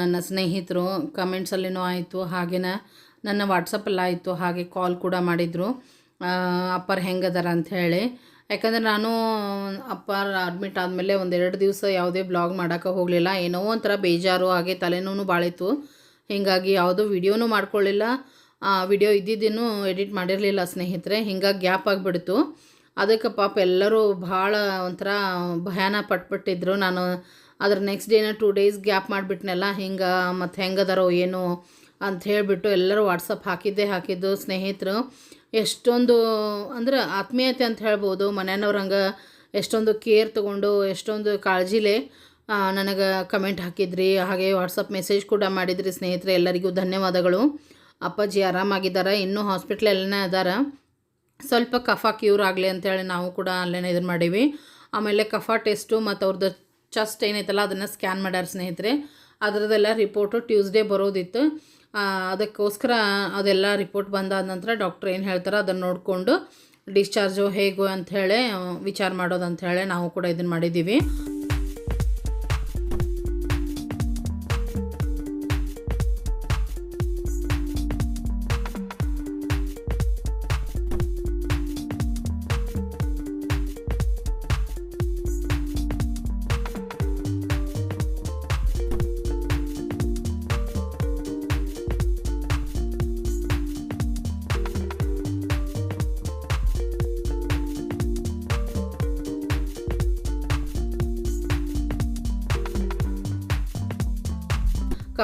ನನ್ನ ಸ್ನೇಹಿತರು ಕಮೆಂಟ್ಸಲ್ಲಿನೂ ಆಯಿತು, ಹಾಗೇನ ನನ್ನ ವಾಟ್ಸಪ್ಪಲ್ಲಿ ಆಯಿತು, ಹಾಗೆ ಕಾಲ್ ಕೂಡ ಮಾಡಿದರು. ಅಪ್ಪರ್ ಹೆಂಗದಾರ ಅಂತ ಹೇಳಿ. ಯಾಕಂದರೆ ನಾನು, ಅಪ್ಪಾರ ಅಡ್ಮಿಟ್ ಆದಮೇಲೆ ಒಂದೆರಡು ದಿವಸ ಯಾವುದೇ ಬ್ಲಾಗ್ ಮಾಡೋಕೆ ಹೋಗಲಿಲ್ಲ. ಏನೋ ಒಂಥರ ಬೇಜಾರು, ಹಾಗೆ ತಲೆನೋವು ಬಾಳಿತ್ತು ಹೀಗಾಗಿ ಯಾವುದೂ ವಿಡಿಯೋನೂ ಮಾಡ್ಕೊಳ್ಳಿಲ್ಲ. ವಿಡಿಯೋ ಇದ್ದಿದ್ದೇನು ಎಡಿಟ್ ಮಾಡಿರಲಿಲ್ಲ ಸ್ನೇಹಿತರೆ. ಹಿಂಗಾಗಿ ಗ್ಯಾಪ್ ಆಗಿಬಿಡ್ತು. ಅದಕ್ಕೆ ಪಾಪ ಎಲ್ಲರೂ ಭಾಳ ಒಂಥರ ಭಯಾನ ಪಟ್ಬಿಟ್ಟಿದ್ರು. ನಾನು ಅದ್ರ ನೆಕ್ಸ್ಟ್ ಡೇನ ಟೂ ಡೇಸ್ ಗ್ಯಾಪ್ ಮಾಡಿಬಿಟ್ನಲ್ಲ, ಹಿಂಗೆ ಮತ್ತು ಹೆಂಗದಾರೋ ಏನು ಅಂತ ಹೇಳಿಬಿಟ್ಟು ಎಲ್ಲರೂ ವಾಟ್ಸಪ್ ಹಾಕಿದ್ದೇ ಹಾಕಿದ್ದು ಸ್ನೇಹಿತರು. ಎಷ್ಟೊಂದು ಅಂದ್ರೆ ಆತ್ಮೀಯತೆ ಅಂತ ಹೇಳ್ಬೋದು ಮನೆಯವ್ರಂಗೆ ಎಷ್ಟೊಂದು ಕೇರ್ ತೊಗೊಂಡು ಎಷ್ಟೊಂದು ಕಾಳಜಿಲೇ ನನಗೆ ಕಮೆಂಟ್ ಹಾಕಿದ್ರಿ. ಹಾಗೆ ವಾಟ್ಸಪ್ ಮೆಸೇಜ್ ಕೂಡ ಮಾಡಿದ್ರಿ ಸ್ನೇಹಿತರೆ, ಎಲ್ಲರಿಗೂ ಧನ್ಯವಾದಗಳು. ಅಪ್ಪಾಜಿ ಆರಾಮಾಗಿದ್ದಾರೆ? ಇನ್ನೂ ಹಾಸ್ಪಿಟ್ಲಲ್ಲೇ ಅದಾರ ಸ್ವಲ್ಪ ಕಫ ಕ್ಯೂರ್ ಆಗಲಿ ಅಂತೇಳಿ ನಾವು ಕೂಡ ಅಲ್ಲೇ ಇದನ್ನು ಮಾಡೀವಿ. ಆಮೇಲೆ ಕಫ ಟೆಸ್ಟು ಮತ್ತು ಅವ್ರದ್ದು ಚೆಸ್ಟ್ ಏನೈತಲ್ಲ ಅದನ್ನು ಸ್ಕ್ಯಾನ್ ಮಾಡ್ಯಾರ ಸ್ನೇಹಿತರೆ. ಅದರದ್ದೆಲ್ಲ ರಿಪೋರ್ಟು ಟ್ಯೂಸ್ಡೇ ಬರೋದಿತ್ತು. ಅದಕ್ಕೋಸ್ಕರ ಅದೆಲ್ಲ ರಿಪೋರ್ಟ್ ಬಂದಾದ ನಂತರ ಡಾಕ್ಟ್ರ್ ಏನು ಹೇಳ್ತಾರೆ ಅದನ್ನು ನೋಡಿಕೊಂಡು ಡಿಸ್ಚಾರ್ಜು ಹೇಗೋ ಅಂಥೇಳಿ ವಿಚಾರ ಮಾಡೋದು ಅಂಥೇಳಿ ನಾವು ಕೂಡ ಇದನ್ನು ಮಾಡಿದ್ದೀವಿ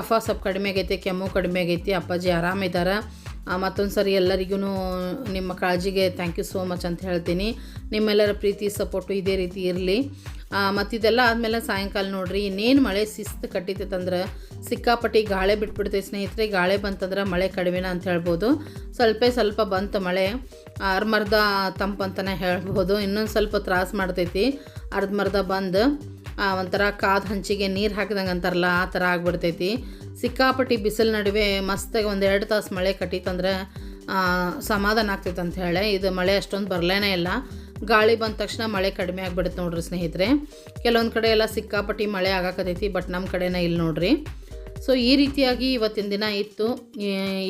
ಕಫ ಸ್ವಲ್ಪ ಕಡಿಮೆ ಆಗೈತಿ, ಕೆಮ್ಮು ಕಡಿಮೆ ಆಗೈತಿ, ಅಪ್ಪಾಜಿ ಆರಾಮಿದ್ದಾರೆ ಮತ್ತೊಂದು ಸರಿ ಎಲ್ಲರಿಗೂ ನಿಮ್ಮ ಕಾಳಜಿಗೆ ಥ್ಯಾಂಕ್ ಯು ಸೋ ಮಚ್ ಅಂತ ಹೇಳ್ತೀನಿ. ನಿಮ್ಮೆಲ್ಲರ ಪ್ರೀತಿ ಸಪೋರ್ಟು ಇದೇ ರೀತಿ ಇರಲಿ. ಮತ್ತು ಇದೆಲ್ಲ ಆದಮೇಲೆ ಸಾಯಂಕಾಲ ನೋಡ್ರಿ, ಇನ್ನೇನು ಮಳೆ ಶಿಸ್ತು ಕಟ್ಟಿತ್ತಂದ್ರೆ ಸಿಕ್ಕಾಪಟ್ಟಿ ಗಾಳಿ ಬಿಟ್ಬಿಡ್ತೈತೆ ಸ್ನೇಹಿತರೆ, ಗಾಳಿ ಬಂತಂದ್ರೆ ಮಳೆ ಕಡಿಮೆನ ಅಂತ ಹೇಳ್ಬೋದು. ಸ್ವಲ್ಪ ಸ್ವಲ್ಪ ಬಂತು ಮಳೆ ಅರ್ಮರ್ಧ ತಂಪು ಹೇಳ್ಬೋದು. ಇನ್ನೊಂದು ಸ್ವಲ್ಪ ತ್ರಾಸ ಮಾಡ್ತೈತಿ ಅರ್ಧಮರ್ಧ ಬಂದು. ಒಂಥರ ಕಾದ ಹಂಚಿಗೆ ನೀರು ಹಾಕಿದಂಗೆ ಅಂತಾರಲ್ಲ, ಆ ಥರ ಆಗ್ಬಿಡ್ತೈತಿ. ಸಿಕ್ಕಾಪಟ್ಟಿ ಬಿಸಿಲು ನಡುವೆ ಮಸ್ತಾಗಿ ಒಂದು ಎರಡು ತಾಸು ಮಳೆ ಕಟ್ಟಿತಂದ್ರೆ ಸಮಾಧಾನ ಆಗ್ತೈತೆ ಅಂತ ಹೇಳಿ. ಇದು ಮಳೆ ಅಷ್ಟೊಂದು ಬರಲೇನೇ ಇಲ್ಲ. ಗಾಳಿ ಬಂದ ತಕ್ಷಣ ಮಳೆ ಕಡಿಮೆ ಆಗಿಬಿಡುತ್ತೆ ನೋಡ್ರಿ ಸ್ನೇಹಿತರೆ. ಕೆಲವೊಂದು ಕಡೆ ಎಲ್ಲ ಸಿಕ್ಕಾಪಟ್ಟಿ ಮಳೆ ಆಗಾಕತೈತಿ, ಬಟ್ ನಮ್ಮ ಕಡೆನೇ ಇಲ್ಲಿ ನೋಡ್ರಿ. ಸೊ ಈ ರೀತಿಯಾಗಿ ಇವತ್ತಿನ ದಿನ ಇತ್ತು.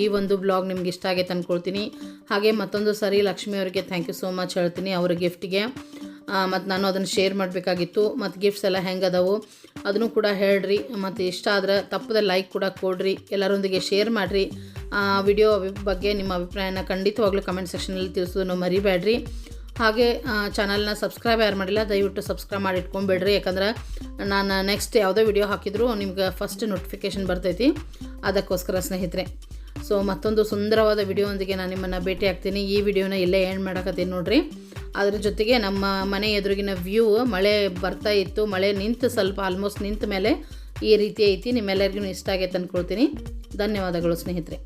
ಈ ಒಂದು ಬ್ಲಾಗ್ ನಿಮ್ಗೆ ಇಷ್ಟ ಆಗೈತೆ ಅಂದ್ಕೊಳ್ತೀನಿ ಹಾಗೆ ಮತ್ತೊಂದು ಸರಿ ಲಕ್ಷ್ಮಿ ಅವರಿಗೆ ಥ್ಯಾಂಕ್ ಯು ಸೋ ಮಚ್ ಹೇಳ್ತೀನಿ. ಅವ್ರ ಗಿಫ್ಟ್ಗೆ ಮತ್ತು ನಾನು ಅದನ್ನು ಶೇರ್ ಮಾಡಬೇಕಾಗಿತ್ತು. ಮತ್ತು ಗಿಫ್ಟ್ಸ್ ಎಲ್ಲ ಹೆಂಗೆ ಅದಾವು ಅದನ್ನು ಕೂಡ ಹೇಳ್ರಿ. ಮತ್ತು ಇಷ್ಟ ಆದ್ರೆ ತಪ್ಪದೆ ಲೈಕ್ ಕೂಡ ಕೊಡ್ರಿ. ಎಲ್ಲರೊಂದಿಗೆ ಶೇರ್ ಮಾಡಿರಿ. ವಿಡಿಯೋ ಬಗ್ಗೆ ನಿಮ್ಮ ಅಭಿಪ್ರಾಯನ ಖಂಡಿತವಾಗ್ಲೂ ಕಮೆಂಟ್ ಸೆಕ್ಷನಲ್ಲಿ ತಿಳಿಸೋದನ್ನು ಮರಿಬೇಡ್ರಿ. ಹಾಗೆ ಚಾನಲ್ನ ಸಬ್ಸ್ಕ್ರೈಬ್ ಯಾರು ಮಾಡಿಲ್ಲ, ದಯವಿಟ್ಟು ಸಬ್ಸ್ಕ್ರೈಬ್ ಮಾಡಿ ಇಟ್ಕೊಂಬೇಡ್ರಿ ಯಾಕಂದ್ರೆ ನಾನು ನೆಕ್ಸ್ಟ್ ಯಾವುದೋ ವಿಡಿಯೋ ಹಾಕಿದ್ರು, ನಿಮ್ಗೆ ಫಸ್ಟ್ ನೋಟಿಫಿಕೇಷನ್ ಬರ್ತೈತಿ. ಅದಕ್ಕೋಸ್ಕರ ಸ್ನೇಹಿತರೆ. ಸೊ ಮತ್ತೊಂದು ಸುಂದರವಾದ ವಿಡಿಯೋದೊಂದಿಗೆ ನಾನು ನಿಮ್ಮನ್ನು ಭೇಟಿ ಆಗ್ತೀನಿ. ಈ ವಿಡಿಯೋನ ಇಲ್ಲೇ ಏನು ಮಾಡಕತ್ತೀನಿ ನೋಡ್ರಿ. ಅದ್ರ ಜೊತೆಗೆ ನಮ್ಮ ಮನೆ ಎದುರಿಗಿನ ವ್ಯೂ ಮಳೆ ಬರ್ತಾ ಇತ್ತು. ಮಳೆ ನಿಂತು ಸ್ವಲ್ಪ ಆಲ್ಮೋಸ್ಟ್ ನಿಂತ ಮೇಲೆ ಈ ರೀತಿ ಐತಿ. ನಿಮ್ಮೆಲ್ಲರಿಗೂ ಇಷ್ಟ ಆಗೈತೆ ಅಂದ್ಕೊಳ್ತೀನಿ ಧನ್ಯವಾದಗಳು ಸ್ನೇಹಿತರೆ.